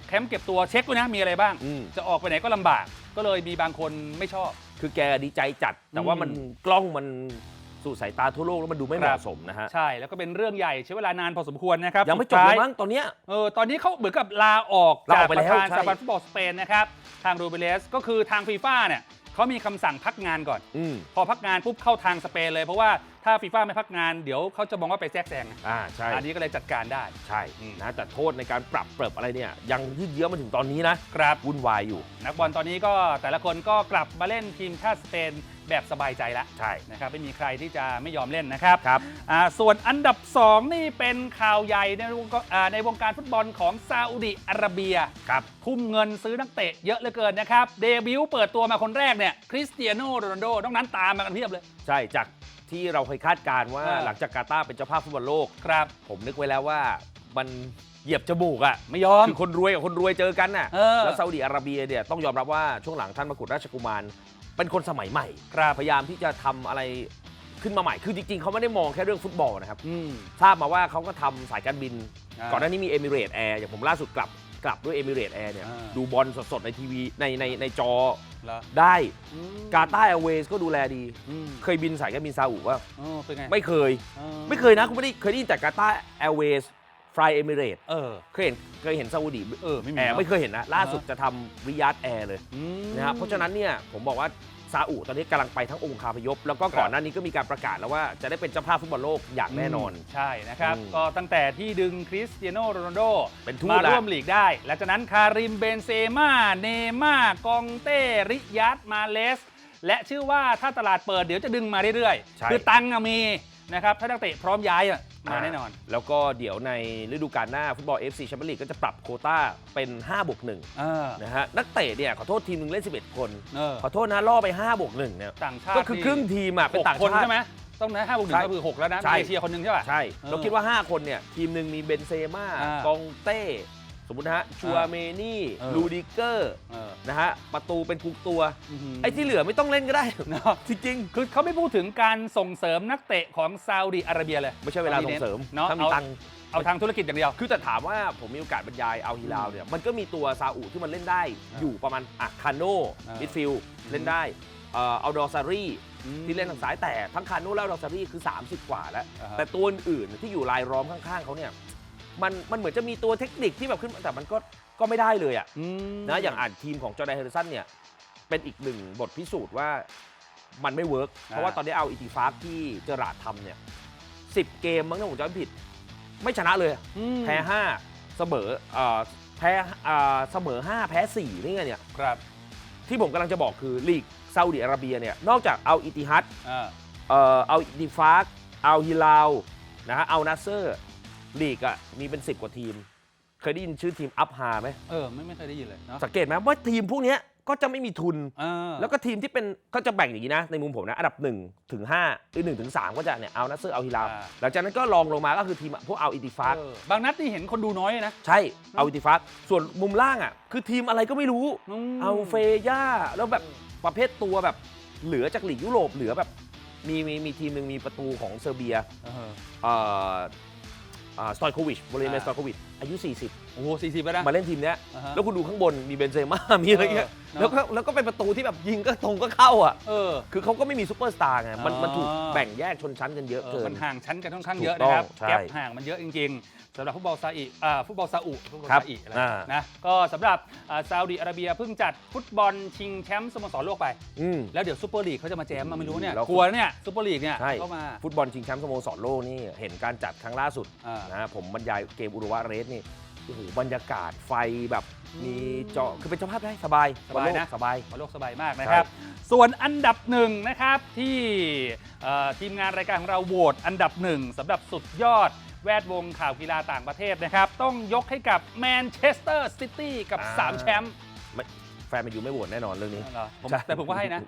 Speaker 1: แคมป์เก็บตัวเช็คด้วยนะมีอะไรบ้าง
Speaker 2: อืม
Speaker 1: จะออกไปไหนก็ลำบาก ก็เลยมีบางคนไม่ชอบ
Speaker 2: คือแกดีใจจัด แต่ว่ามัน
Speaker 1: อืม
Speaker 2: กล้องมัน สู่สายตาทั่วโลกแล้วมันดูไม่เห
Speaker 1: ครั
Speaker 2: มาะ
Speaker 1: บ
Speaker 2: สมนะฮะ
Speaker 1: ใช่แล้วก็เป็นเรื่องใหญ่ใช้เวลานานพอสมควรนะครับ
Speaker 2: ยังไม่จ
Speaker 1: สุ
Speaker 2: บ
Speaker 1: ด
Speaker 2: เล
Speaker 1: ท้าย
Speaker 2: มั้งตอนเนี้ย
Speaker 1: เออตอนนี้เขาเหมือนกับลาออก
Speaker 2: ลาอ
Speaker 1: จา
Speaker 2: อกกไป
Speaker 1: ป
Speaker 2: แล้
Speaker 1: ระ
Speaker 2: ว
Speaker 1: ธาน
Speaker 2: ใช่
Speaker 1: สหพันธ์ฟุตบอลสเปนนะครับทางรูเบเลสก็คือทางฟีฟ่าเนี่ยเขามีคำสั่งพักงานก่อน
Speaker 2: อืม
Speaker 1: พอพักงานปุ๊บเข้าทางสเปนเลยเพราะว่า ถ้าฟีฟ่าไม่พักงานเดี๋ยวเขาจะมองว่าไปแทรกแซงไง
Speaker 2: อ่าใช่
Speaker 1: อันนี้ก็เลยจัดการได้
Speaker 2: ใช่
Speaker 1: อืม
Speaker 2: นะแต่โทษในการปรับเปรับอะไรเนี่ย ยังยืดเยื้อมาถึงตอนนี้นะครับวุ่นวายอยู่
Speaker 1: นักบอลตอนนี้ก็แต่ละคนก็กลับมาเล่นทีมชาติสเปนแบบสบายใจแล้ว
Speaker 2: ใช่
Speaker 1: นะครับไม่มีใครที่จะไม่ยอมเล่นนะครับ
Speaker 2: ครับ
Speaker 1: อ่าส่วนอันดับ 2 นี่เป็นข่าวใหญ่ในวงกอ่าในวงการฟุตบอลของซาอุดิอาระเบีย
Speaker 2: ครับ
Speaker 1: ทุ่มเงินซื้อนักเตะเยอะเหลือเกินนะครับ เดบิวต์เปิดตัวมาคนแรกเนี่ยคริสเตียโนโรนัลโดต้องนั้นตามมากันเพียบเลย
Speaker 2: ใช่จาก ที่เราเคยคาดการณ์ว่า
Speaker 1: อ่า
Speaker 2: หลังจากกาตาร์เป็นเจ้าภาพฟุตบอลโลก
Speaker 1: ครับ
Speaker 2: ผมนึกไว้แล้วว่ามันเหยียบจมูกอะ
Speaker 1: ไม่ยอม
Speaker 2: คือคนรวยกับคนรวยเจอกันน่ะ
Speaker 1: เออ
Speaker 2: แล้วซาอุดิอาระเบียเนี่ยต้องยอมรับว่าช่วงหลังท่านมกุฎราชกุมาร เป็นคนสมัยใหม่
Speaker 1: ครับ
Speaker 2: พยายามที่จะทำอะไรขึ้นมาใหม่ คือจริง ๆ เขาไม่ได้มองแค่เรื่องฟุตบอลนะครับ
Speaker 1: อืม
Speaker 2: ทราบมาว่าเขาก็ทำสายการบิน
Speaker 1: อ่า
Speaker 2: ก่อนหน้านี้มีเอมิเรตแอร์อย่างผมล่าสุดกลับ กลับด้วยเอมิเรตแอร์เนี่ย
Speaker 1: อ่า
Speaker 2: ดูบอลสดๆ ในทีวีในในในจอ
Speaker 1: เหรอ
Speaker 2: ได้
Speaker 1: อืม
Speaker 2: กาตาร์แอร์เวย์ก็ดูแลดี
Speaker 1: อืม
Speaker 2: เคยบินสายการบินซาอุว่า
Speaker 1: เออเป็นไง
Speaker 2: ไม่เคย
Speaker 1: ออ
Speaker 2: ไม่เคยนะคุณไม่ได้เคยได้ยินแต่กาตาร์แอร์เวย์ฟลายเอมิเรต
Speaker 1: เออ
Speaker 2: เคยเห็นเคยเห็นซาอุดี
Speaker 1: เออ ไม่มี
Speaker 2: แอร์
Speaker 1: เนอะ
Speaker 2: ไม่เคยเห็นนะ ล่าสุดจะทำริยาดแอร์เลย
Speaker 1: อืม
Speaker 2: นะครับเพราะฉะนั้นเนี่ยผมบอกว่า ซาอุตอนนี้กำลังไปทั้งองค์คาพยพ แล้วก็
Speaker 1: ครับ
Speaker 2: ก่อนหน้านี้ก็มีการประกาศแล้วว่าจะได้เป็นเจ้าภาพฟุตบอลโลกอย่างแน่นอน
Speaker 1: มใช่นะครับ
Speaker 2: อืม
Speaker 1: ก็ตั้งแต่ที่ดึงคริสเตียโนโรนัลโด
Speaker 2: เป็นทูต
Speaker 1: มา
Speaker 2: ละ
Speaker 1: ร่วมลีกได้และจากนั้นคาริมเบนเซม่าเนม่ากองเต้ริยัตมาเลส และชื่อว่าถ้าตลาดเปิดเดี๋ยวจะดึงมาเรื่อย
Speaker 2: ใช่
Speaker 1: ๆ คือตังค์อะมี นะครับถ้านักเตะพร้อมย้ายอะมาแน่นอน
Speaker 2: แล้วก็เดี๋ยวในฤดูกาลหน้าฟุตบอล FC แชมเปี้ยนลีกก็จะปรับโควต้าเป็น5บวก1
Speaker 1: เออ
Speaker 2: นะฮะนักเตะเนี่ยขอโทษทีมหนึ่งเล่น 11 คน
Speaker 1: เออ
Speaker 2: ขอโทษนะล่อไป5บวก1เนี่ย
Speaker 1: ต่างชาติ
Speaker 2: ก็คือครึ่งทีมอะเป็น
Speaker 1: หก
Speaker 2: ต่าง
Speaker 1: คน
Speaker 2: ชาติ
Speaker 1: ใช่ไหมต้องนะห้าบวกหนึ่
Speaker 2: ใช่
Speaker 1: งก็คือหกแล้วนะ
Speaker 2: ใช่
Speaker 1: เอเชียคนหนึ่งใช่ป่ะ
Speaker 2: ใช่
Speaker 1: เออ
Speaker 2: เราคิดว่า 5 คนเนี่ย ทีมหนึ่งมีเบนเซม่า
Speaker 1: อ่าก
Speaker 2: องเต้ สมมตินะฮะชัวเมนี่
Speaker 1: เออ
Speaker 2: ลูดิเกอร์
Speaker 1: เออ
Speaker 2: นะฮะประตูเป็นกุกตัว
Speaker 1: อื้อหือ
Speaker 2: ไอ้ที่เหลือไม่ต้องเล่นก็ได้
Speaker 1: เนาะ
Speaker 2: จริง
Speaker 1: คือเขาไม่พูดถึงการส่งเสริมนักเตะของซาอุดิอาระเบียเลย
Speaker 2: ๆ ไม่ใช่เวลาส่งเสริม
Speaker 1: เนาะ
Speaker 2: ถ้ามี
Speaker 1: เอา
Speaker 2: ตังค์
Speaker 1: เอาทางธุรกิจอย่างเดียว
Speaker 2: คือแต่ถามว่าผมมีโอกาสบรรยายเอาฮิลาวเนี่ยมันก็มีตัวซาอุที่มันเล่นได้
Speaker 1: อ่า
Speaker 2: อยู่ประมาณอะคาโน
Speaker 1: อ่า
Speaker 2: มิดฟิลเล่นได้เอ่อเอาดอซารีที่เล่นทางซ้ายแต่ทั้งคาโนและดอซารีคือ 30 กว่าแล้ว
Speaker 1: อ่าฮะ
Speaker 2: แต่ตัวอื่นๆที่อยู่รายล้อมข้างๆเขาเนี่ย มันมันเหมือนจะมีตัวเทคนิคที่แบบขึ้นมาแต่มันก็ก็ไม่ได้เลยอะ
Speaker 1: อืม
Speaker 2: นะอย่างอ่านทีมของจอร์แดนเฮอร์สันเนี่ยเป็นอีกหนึ่งบทพิสูจน์ว่ามันไม่เวิร์กเพราะว่าตอนนี้เอาอิติฟากที่เจอราร์ดทำเนี่ยสิบเกมมั้งถ้าผมจำไม่ผิด ไม่ชนะเลย
Speaker 1: อืม
Speaker 2: แพ้5เสมอเอ่อแพ้เอ่อเสมอ5แพ้4นี่ไงเนี่ย
Speaker 1: ครับ
Speaker 2: ที่ผมกำลังจะบอกคือลีกซาอุดิอาระเบียเนี่ยนอกจากเอาอิติฮัด
Speaker 1: อ่า
Speaker 2: เอ่อเอาอิติฟากเอาฮิลาวนะฮะเอานัสเซอร์ ลีกอะมีเป็น 10 กว่าทีม เคยได้ยินชื่อทีมอัพฮาไหม
Speaker 1: เออไม่ไม่เคยได้ยินเลยเนาะ
Speaker 2: สังเกตไหมว่าทีมพวกเนี้ยก็จะไม่มีทุน
Speaker 1: อ่า
Speaker 2: แล้วก็ทีมที่เป็นก็จะแบ่งอย่างนี้นะ ในมุมผมนะ อันดับ1ถึง5หรือ1ถึง3ก็จะเนี่ยเอานัสเซอร์เอาฮิลาวหลังจากนั้นก็ลองลงมาก็คือทีมพวกเอาอิติฟาก
Speaker 1: เออบางนัดนี่เห็นคนดูน้อยนะ
Speaker 2: ใช่เอาอิติฟักส่วนมุมล่างอะคือทีมอะไรก็ไม่รู้
Speaker 1: ม
Speaker 2: เอาเฟย่าแล้วแบบประเภทตัวแบบเหลือจากลีกยุโรปเหลือแบบมีมีมีทีมหนึ่งมีประตูของเซอร์เบีย
Speaker 1: เออ
Speaker 2: เอ่อ สตอยโควิชบริเวณ
Speaker 1: อ่า
Speaker 2: สตอยโควิชอายุ
Speaker 1: โอ้โหสี่สิบแล้วนะ
Speaker 2: 40มาเล่นทีมเนี้ย
Speaker 1: อ่าฮะ
Speaker 2: แล้วคุณดูข้างบนมีเบนเซม่ามีอะไรเงี้ย
Speaker 1: เออ
Speaker 2: แล้วก็แล้วก็เป็นประตูที่แบบยิงก็ตรงก็เข้าอะ
Speaker 1: เออ
Speaker 2: คือเขาก็ไม่มีซูเปอร์สตาร์ไงมัน
Speaker 1: อ๋อ
Speaker 2: มันถูกแบ่งแยกชนชั้นกันเยอะ
Speaker 1: เออ
Speaker 2: เกิน
Speaker 1: มันห่างชั้นกันค่อนข้างเยอะ
Speaker 2: ถูกต้อง
Speaker 1: นะครับ
Speaker 2: ใช่
Speaker 1: แกลห่างมันเยอะจริงๆสำหรับฟุตบอลซาอุอ่าฟุตบอลซาอุฟุตบอล
Speaker 2: ครับ
Speaker 1: ซาอุอะไร
Speaker 2: อ่า
Speaker 1: นะก็สำหรับอ่าซาอุดิอาระเบียเพิ่งจัดฟุตบอลชิงแชมป์สโมสรโลกไป
Speaker 2: อืม
Speaker 1: แล้วเดี๋ยวซูเปอร์ลีกเขาจะมาแจมมาไม่รู้เนี่ย
Speaker 2: แล้ว
Speaker 1: กลัวเนี่ยซูเปอร์ลีกเนี่ย
Speaker 2: ใช่
Speaker 1: เข้ามา
Speaker 2: ฟุตบอลชิงแชมป์สโมสรโลกนี่เห็นการจัดครั้งล่าสุด
Speaker 1: อ่า
Speaker 2: นะผมบรรยายเกมอุรุวะเรสนี่โอ้โหบรรยากาศไฟแบบมีจอคือเป็นเจ้าภาพได้สบาย
Speaker 1: สบายนะ
Speaker 2: สบาย
Speaker 1: บอลโลกสบายมากนะครับ ส่วนอันดับหนึ่งนะครับที่เอ่อทีมงานรายการของเราโหวตอันดับหนึ่งสำหรับสุดยอดแวดวงข่าวกีฬาต่างประเทศนะครับ ต้องยกให้กับแมนเชสเตอร์ซิตี้กับ
Speaker 2: อ่า
Speaker 1: 3แชมป์
Speaker 2: แฟนแมนยูไม่โหวตแน่นอนเรื่องนี้
Speaker 1: เหรอผม
Speaker 2: ใช่
Speaker 1: แต่ผมก็ให้นะ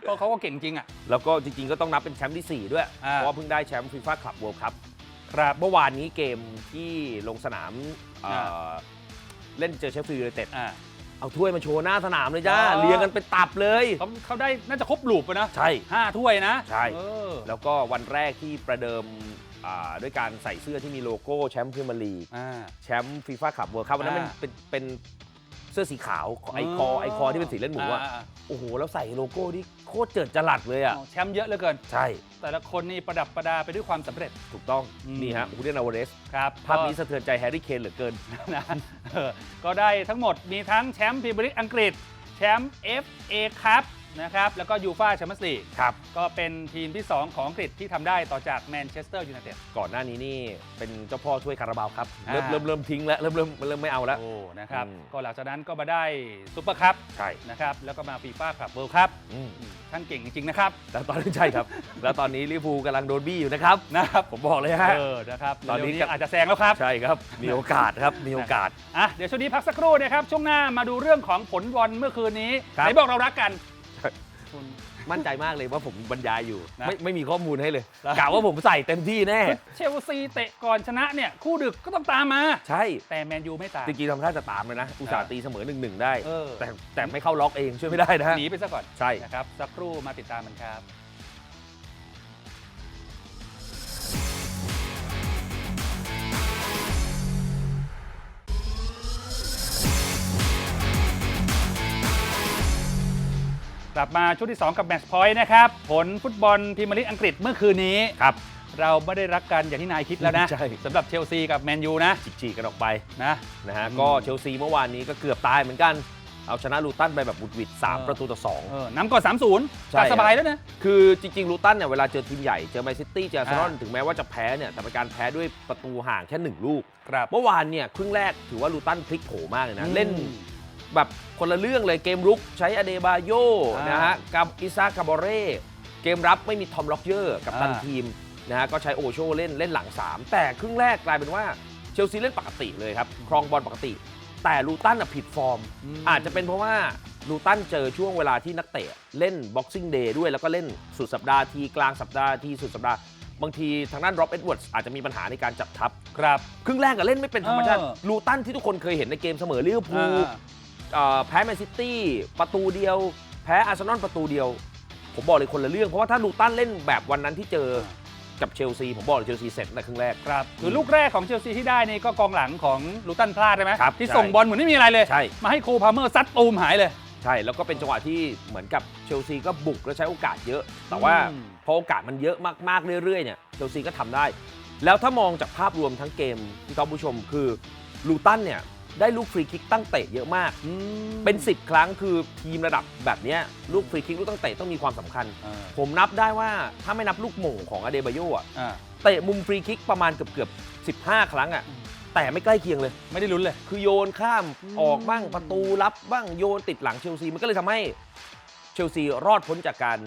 Speaker 1: เพราะเขาก็เก่งจริงอะ
Speaker 2: แล้วก็จริงๆ ก็ต้องนับเป็นแชมป์ที่ 4 ด้วย
Speaker 1: อ่า
Speaker 2: เพราะว่าเพิ่งได้แชมป์ฟีฟ่าคลับเวิลด์คัพ
Speaker 1: ครับ
Speaker 2: เมื่อวานนี้เกมที่ลงสนามเอ่อ
Speaker 1: อ่า
Speaker 2: เล่นเจอเชฟฟิลด์ยูไนเต็ด
Speaker 1: อ่า
Speaker 2: เอาถ้วยมาโชว์หน้าสนามเลยจ้า
Speaker 1: อ๋อ
Speaker 2: เรียงกันเป็นตับเลย
Speaker 1: เขาเขาได้น่าจะครบลูปไปนะ
Speaker 2: ใช่
Speaker 1: ห้าถ้วยนะ
Speaker 2: ใช่
Speaker 1: เออ
Speaker 2: แล้วก็วันแรกที่ประเดิมอ่าด้วยการใส่เสื้อที่มีโลโก้แชมป์พรีเมียร์ลีก
Speaker 1: อ่า
Speaker 2: แชมป์ฟีฟ่าคัพเวิร์คัพวันนั้นมัน
Speaker 1: อ่า
Speaker 2: เป็นเป็นเสื้อสีขาวไอคอไอคอที่เป็นสีเล่นหมูอะาโอ้โหแล้วใส่โลโก้ที่โคตรเจิดจรัสเลยอะ
Speaker 1: แชมป์เยอะเหลือเกิน
Speaker 2: ใช่
Speaker 1: แต่ละคนนี่ประดับประดาไปด้วยความสำเร็จ
Speaker 2: ถูกต้อง
Speaker 1: อืม
Speaker 2: นี่ฮะฮูเดนอวเรส
Speaker 1: ครับ
Speaker 2: ภาพนี้
Speaker 1: ก็
Speaker 2: สะเทือนใจแฮร์รี่เคนเหลือเกิน
Speaker 1: นะเออก็ได้ทั้งหมดมีทั้งแชมป์พรีเมียร์ลีกอังกฤษแชมป์ FA คัพ นะครับแล้วก็ยูฟ่าแชมเปี้ยนส์ลีก
Speaker 2: ครับ
Speaker 1: ก็เป็นทีมที่ 2 ของอังกฤษที่ทำได้ต่อจากแมนเชสเตอร์ยูไนเต็ด
Speaker 2: ก่อนหน้านี้นี่เป็นเจ้าพ่อถ้วยคาราบาวครับ
Speaker 1: อ่า
Speaker 2: เริ่มเริ่มเริ่มทิ้งแล้วเริ่มเริ่มเริ่มไม่เอาแล้ว
Speaker 1: โอ้นะครับ
Speaker 2: อืม
Speaker 1: ก็หลังจากนั้นก็มาได้ซุปเปอร์คัพ
Speaker 2: ใช่
Speaker 1: นะครับแล้วก็มาฟีฟ่าคัพเวิลด์คัพ
Speaker 2: อืม
Speaker 1: ท่านเก่งจริง ๆ นะครับ
Speaker 2: แล้วตอนนี้ใช่ครับ แล้วตอนนี้ลิเวอร์พูลกำลังโดนบี้อยู่นะครับ
Speaker 1: นะครับ
Speaker 2: ผมบอกเลยฮะ
Speaker 1: เออนะครับ
Speaker 2: ตอนนี้
Speaker 1: เร็วอาจจะแซงแล้วครับ
Speaker 2: ใช่ครับมีโอกาสครับมีโอกาส
Speaker 1: อะเดี๋ยวช่วงนี้พักสักครู่นะครับ ช่วงหน้ามาดูเรื่องของผลบอลเมื่อคืนนี้
Speaker 2: ครับ
Speaker 1: ไหนบอกเรารักกัน
Speaker 2: ใช่
Speaker 1: คุณ
Speaker 2: มั่นใจมากเลยว่าผมบรรยายอยู่
Speaker 1: นะ
Speaker 2: ไม่ไม่มีข้อมูลให้เลย
Speaker 1: นะ
Speaker 2: กะว่าผมใส่เต็มที่แน่
Speaker 1: เชลซีเตะก่อนชนะเนี่ยคู่ดึกก็ต้องตามมา
Speaker 2: ใช่
Speaker 1: แต่แมนยูไม่ตาม
Speaker 2: จริงๆทำท่าจะตามเลยนะ อุตส่าห์ตีเสมอหนึ่งหนึ่งได้
Speaker 1: เออ
Speaker 2: แต่แต่ไม่เข้าล็อกเองช่วยไม่ได้นะฮะ
Speaker 1: หนีไปซะก่อน
Speaker 2: ใช่
Speaker 1: นะครับสักครู่มาติดตามกันครับ กลับมาช่วงที่ 2 กับแมตช์พอยต์นะครับ ผลฟุตบอลพรีเมียร์ลีกอังกฤษเมื่อคืนนี้
Speaker 2: ครับ
Speaker 1: เราไม่ได้รักกันอย่างที่นายคิดแล้วนะ
Speaker 2: ใช่
Speaker 1: สำหรับเชลซีกับแมนยูนะ
Speaker 2: ฉีกๆกันออกไป
Speaker 1: นะ
Speaker 2: นะฮะ
Speaker 1: อืม
Speaker 2: ก็เชลซีเมื่อวานนี้ก็เกือบตายเหมือนกัน เอาชนะลูตันไปแบบบุดหวิด
Speaker 1: เออ
Speaker 2: 3 ประตูต่อ
Speaker 1: เออนำก่อน 3-0
Speaker 2: ใช่
Speaker 1: ก็สบายแล้วนะ
Speaker 2: 2 คือจริง ๆ ลูตันเนี่ยเวลาเจอทีมใหญ่ เจอแมนซิตี้ เจออาร์เซนอล
Speaker 1: อ่า
Speaker 2: ถึงแม้ว่าจะแพ้เนี่ย แต่เป็นการแพ้ด้วยประตูห่างแค่หนึ่งลูก
Speaker 1: ครับ
Speaker 2: เมื่อวานเนี่ยครึ่งแรกถือว่าลูตันพลิกโผมากเลยนะเล่น
Speaker 1: อืม
Speaker 2: แบบคนละเรื่องเลยเกมรุกใช้อเดบาโย
Speaker 1: อ่าน
Speaker 2: นะฮะกับอิซาคาบอเร่เกมรับไม่มีทอมล็อกเยอร์กับตัน
Speaker 1: อ่า
Speaker 2: ทีมนะฮะก็ใช้โอโชเล่นเล่นหลัง 3 แต่ครึ่งแรกกลายเป็นว่าเชลซีเล่นปกติเลยครับครองบอลปกติ แต่ลูตันน่ะผิดฟอร์ม
Speaker 1: ม
Speaker 2: อาจจะเป็นเพราะว่าลูตันเจอช่วงเวลาที่นักเตะเล่น Boxing Day ด้วยแล้วก็เล่นสุดสัปดาห์ทีกลางสัปดาห์ทีสุดสัปดาห์ บางทีทางด้านร็อบเอ็ดเวิร์ดอาจจะมีปัญหาในการจับทับ
Speaker 1: ครับ
Speaker 2: ครึ่งแรกก็เล่นไม่เป็นธรรมชาติ
Speaker 1: เออ
Speaker 2: ลูตันที่ทุกคนเคยเห็นในเกมเสมอลิเวอร์พูล
Speaker 1: อ่า
Speaker 2: เอ่อแพ้แมนซิตี้ประตูเดียว แพ้อาร์เซนอลประตูเดียว ผมบอกเลยคนละเรื่อง เพราะว่าถ้าลูตันเล่นแบบวันนั้นที่เจอกับเชลซี ผมบอกเลยเชลซีเสร็จในครึ่งแรก
Speaker 1: ครับคือลูกแรกของเชลซีที่ได้นี่ก็กองหลังของลูตันพลาดใช่ไหม
Speaker 2: ครับ
Speaker 1: ที่
Speaker 2: ใช่
Speaker 1: ส่งบอลเหมือนไม่มีอะไรเลย
Speaker 2: ใช่
Speaker 1: มาให้โคพาเมอร์ซัดตูมหายเลย
Speaker 2: ใช่ แล้วก็เป็นจังหวะที่เหมือนกับเชลซีก็บุกและใช้โอกาสเยอะ แต่ว่า
Speaker 1: อืม
Speaker 2: พอโอกาสมันเยอะมาก ๆ เรื่อย ๆ เนี่ยเชลซีก็ทำได้ แล้วถ้า มองจากภาพรวมทั้งเกมที่ท่านผู้ชมคือลูตันเนี่ย ได้ลูกฟรีคิกตั้งเตะเยอะมาก เป็น 10 ครั้งคือทีมระดับแบบเนี้ยลูกฟรีคิกลูกตั้งเตะต้องมีความสำคัญ
Speaker 1: อ่า
Speaker 2: ผมนับได้ว่าถ้าไม่นับลูกหม่งของอเดบาโยอะ
Speaker 1: อ่า
Speaker 2: เตะมุมฟรีคิกประมาณเกือบเกือบ15 ครั้งอะ
Speaker 1: อืม
Speaker 2: แต่ไม่ใกล้เคียงเลย
Speaker 1: ไม่ได้ลุ้นเลย
Speaker 2: คือโยนข้าม
Speaker 1: อืม
Speaker 2: ออกบ้างประตูรับบ้างโยนติดหลังเชลซี มันก็เลยทำให้เชลซีรอดพ้นจากการ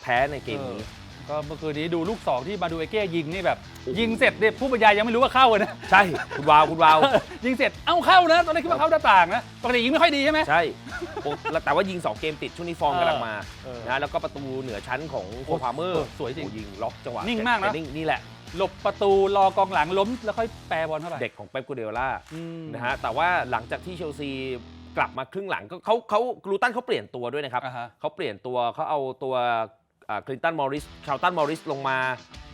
Speaker 2: แพ้ในเกมนี้
Speaker 1: ก็เมื่อคืนนี้ดูลูกสองที่มาดูเอเก้ยิงนี่แบบ
Speaker 2: โอ้โห
Speaker 1: ยิงเสร็จเนี่ยผู้บรรยายยังไม่รู้ว่าเข้าเลยนะ
Speaker 2: ใช่ คุณวาว คุณวาว
Speaker 1: ยิงเสร็จเอ้าเข้านะ ตอนแรกคิดว่าเข้าหน้าต่างนะปกติยิงไม่ค่อยดีใช่ไหม
Speaker 2: ใช่โอ้แล้วแต่ว่ายิง 2 เกมติดช่วงนี้ฟอร์ม
Speaker 1: เออ
Speaker 2: กำลังมา
Speaker 1: เออ
Speaker 2: นะแล้วก็ประตูเหนือชั้นของโค
Speaker 1: โอ้
Speaker 2: พาเมอ
Speaker 1: เอ
Speaker 2: ร์
Speaker 1: อสวยจริง
Speaker 2: โอ้ยิงล็อกจังหวะ
Speaker 1: นิ่งมากนะ
Speaker 2: แต่นี่แหละ
Speaker 1: หลบประตูรอกองหลังล้ม แล้วค่อยแปรบอลเข้าไป
Speaker 2: เด็กของเป๊ปกูเดล่า
Speaker 1: อืม
Speaker 2: นะฮะแต่ว่าหลังจากที่เชลซีกลับมาครึ่งหลังก็เขาเขาลูตันเขาเปลี่ยนตัวด้วยนะครับ
Speaker 1: อ่าฮะ
Speaker 2: เขาเปลี่ยนตัวเขาเอาตัว คลินตันมอริสคาร์ตันมอริสลงมา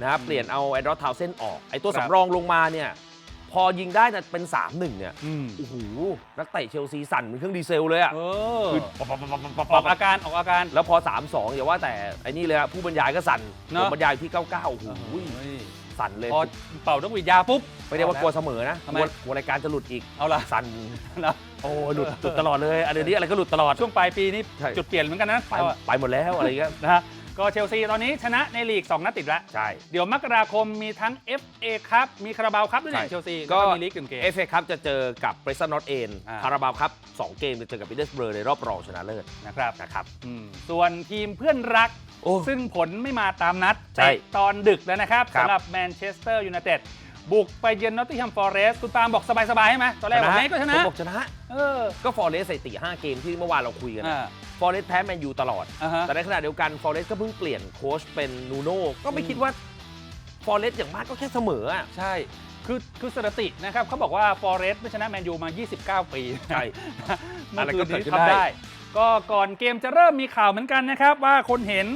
Speaker 2: นะครับ
Speaker 1: อืม
Speaker 2: เปลี่ยนเอาแอนดรอทาวเซนออก ไอตัว
Speaker 1: ครับ
Speaker 2: สำรองลงมาเนี่ยพอยิงได้นะเป็น 3-1 เนี่ย
Speaker 1: อืม
Speaker 2: โอ้โหนักเตะเชลซีสั่นเหมือนเครื่องดีเซลเลยอะ
Speaker 1: เออ
Speaker 2: คือ
Speaker 1: ออกอาการออกอาการ
Speaker 2: แล้วพอ 3-2 อย่าว่าแต่ไอ้นี่เลยอะผู้บรรยายก็สั่น
Speaker 1: เนอะ
Speaker 2: ผมบรรยายที่ 99 โอ้โห
Speaker 1: โอ้ย
Speaker 2: สั่นเลย
Speaker 1: พอเป่านกหวีดยาวปุ๊บ
Speaker 2: ไม่ได้ว่ากลัวเสมอนะ
Speaker 1: ทำไม
Speaker 2: กลัวกลัวรายการจะหลุดอีก
Speaker 1: เอาละ
Speaker 2: สั่น
Speaker 1: นะ
Speaker 2: โอ้หลุดหลุดตลอดเลยอันนี้อะไรก็หลุดตลอด
Speaker 1: ช่วงปลายปีนี่
Speaker 2: ใช่
Speaker 1: จุดเปลี่ยนเหมือนกันนะ
Speaker 2: ไป
Speaker 1: เราอะ
Speaker 2: ไปหมดแล้วอะไรเงี้ย
Speaker 1: นะฮะ ก็เชลซีตอนนี้ชนะในลีก 2 นัดติดแล้ว
Speaker 2: ใช่
Speaker 1: เดี๋ยวมกราคมมีทั้ง FA ครับมีคาราบาวครับด้วย
Speaker 2: ใช่
Speaker 1: เนี่ยเชลซี
Speaker 2: ก็
Speaker 1: แล้วก็มีลีกหนึ่งเกม
Speaker 2: เอฟเอครับจะเจอกับเบรซันนอตเอน
Speaker 1: อ่า
Speaker 2: คาราบาวครับ2เกมจะเจอกับบิเดสเบอร์ในรอบรองชนะเลิศ
Speaker 1: นะครับ
Speaker 2: นะครับ
Speaker 1: อืมส่วนทีมเพื่อนรัก
Speaker 2: โอ้
Speaker 1: ซึ่งผลไม่มาตามนัด
Speaker 2: ใช่
Speaker 1: เตะตอนดึกแล้วนะครับ
Speaker 2: ครับ
Speaker 1: สำหรับแมนเชสเตอร์ยูไนเต็ด บุกไปเยือนนอตติงแฮมฟอร์เรสต์คุณปาล์มบอกสบายๆใช่ไหมตอนแรกบอกแม่ก็ชนะ
Speaker 2: ผมบอกชนะ
Speaker 1: เออ
Speaker 2: ก็ฟอร์เรสใส่ตี5เกมที่เมื่อวานเราคุยกัน
Speaker 1: อ่า
Speaker 2: ฟอร์เรสแพ้แมนยูตลอด
Speaker 1: อ่าฮะ
Speaker 2: แต่ในขณะเดียวกันฟอร์เรสก็เพิ่งเปลี่ยนโค้ชเป็นนูโน่ก็ไม่
Speaker 1: อืม
Speaker 2: คิดว่าฟอร์เรสอย่างมากก็แค่เสมออะ
Speaker 1: ใช่คือคือสถิตินะครับเขาบอกว่าฟอเรสต์ไม่ชนะแมนยูมา 29 ปี
Speaker 2: ใช่
Speaker 1: เมื่อ
Speaker 2: อะไร
Speaker 1: คื
Speaker 2: ก็
Speaker 1: น
Speaker 2: เกิด
Speaker 1: นี้
Speaker 2: ขึ้น
Speaker 1: ทำ
Speaker 2: ได้
Speaker 1: ได้ ก็ก่อนเกมจะเริ่มมีข่าวเหมือนกันนะครับ ว่าคนเห็น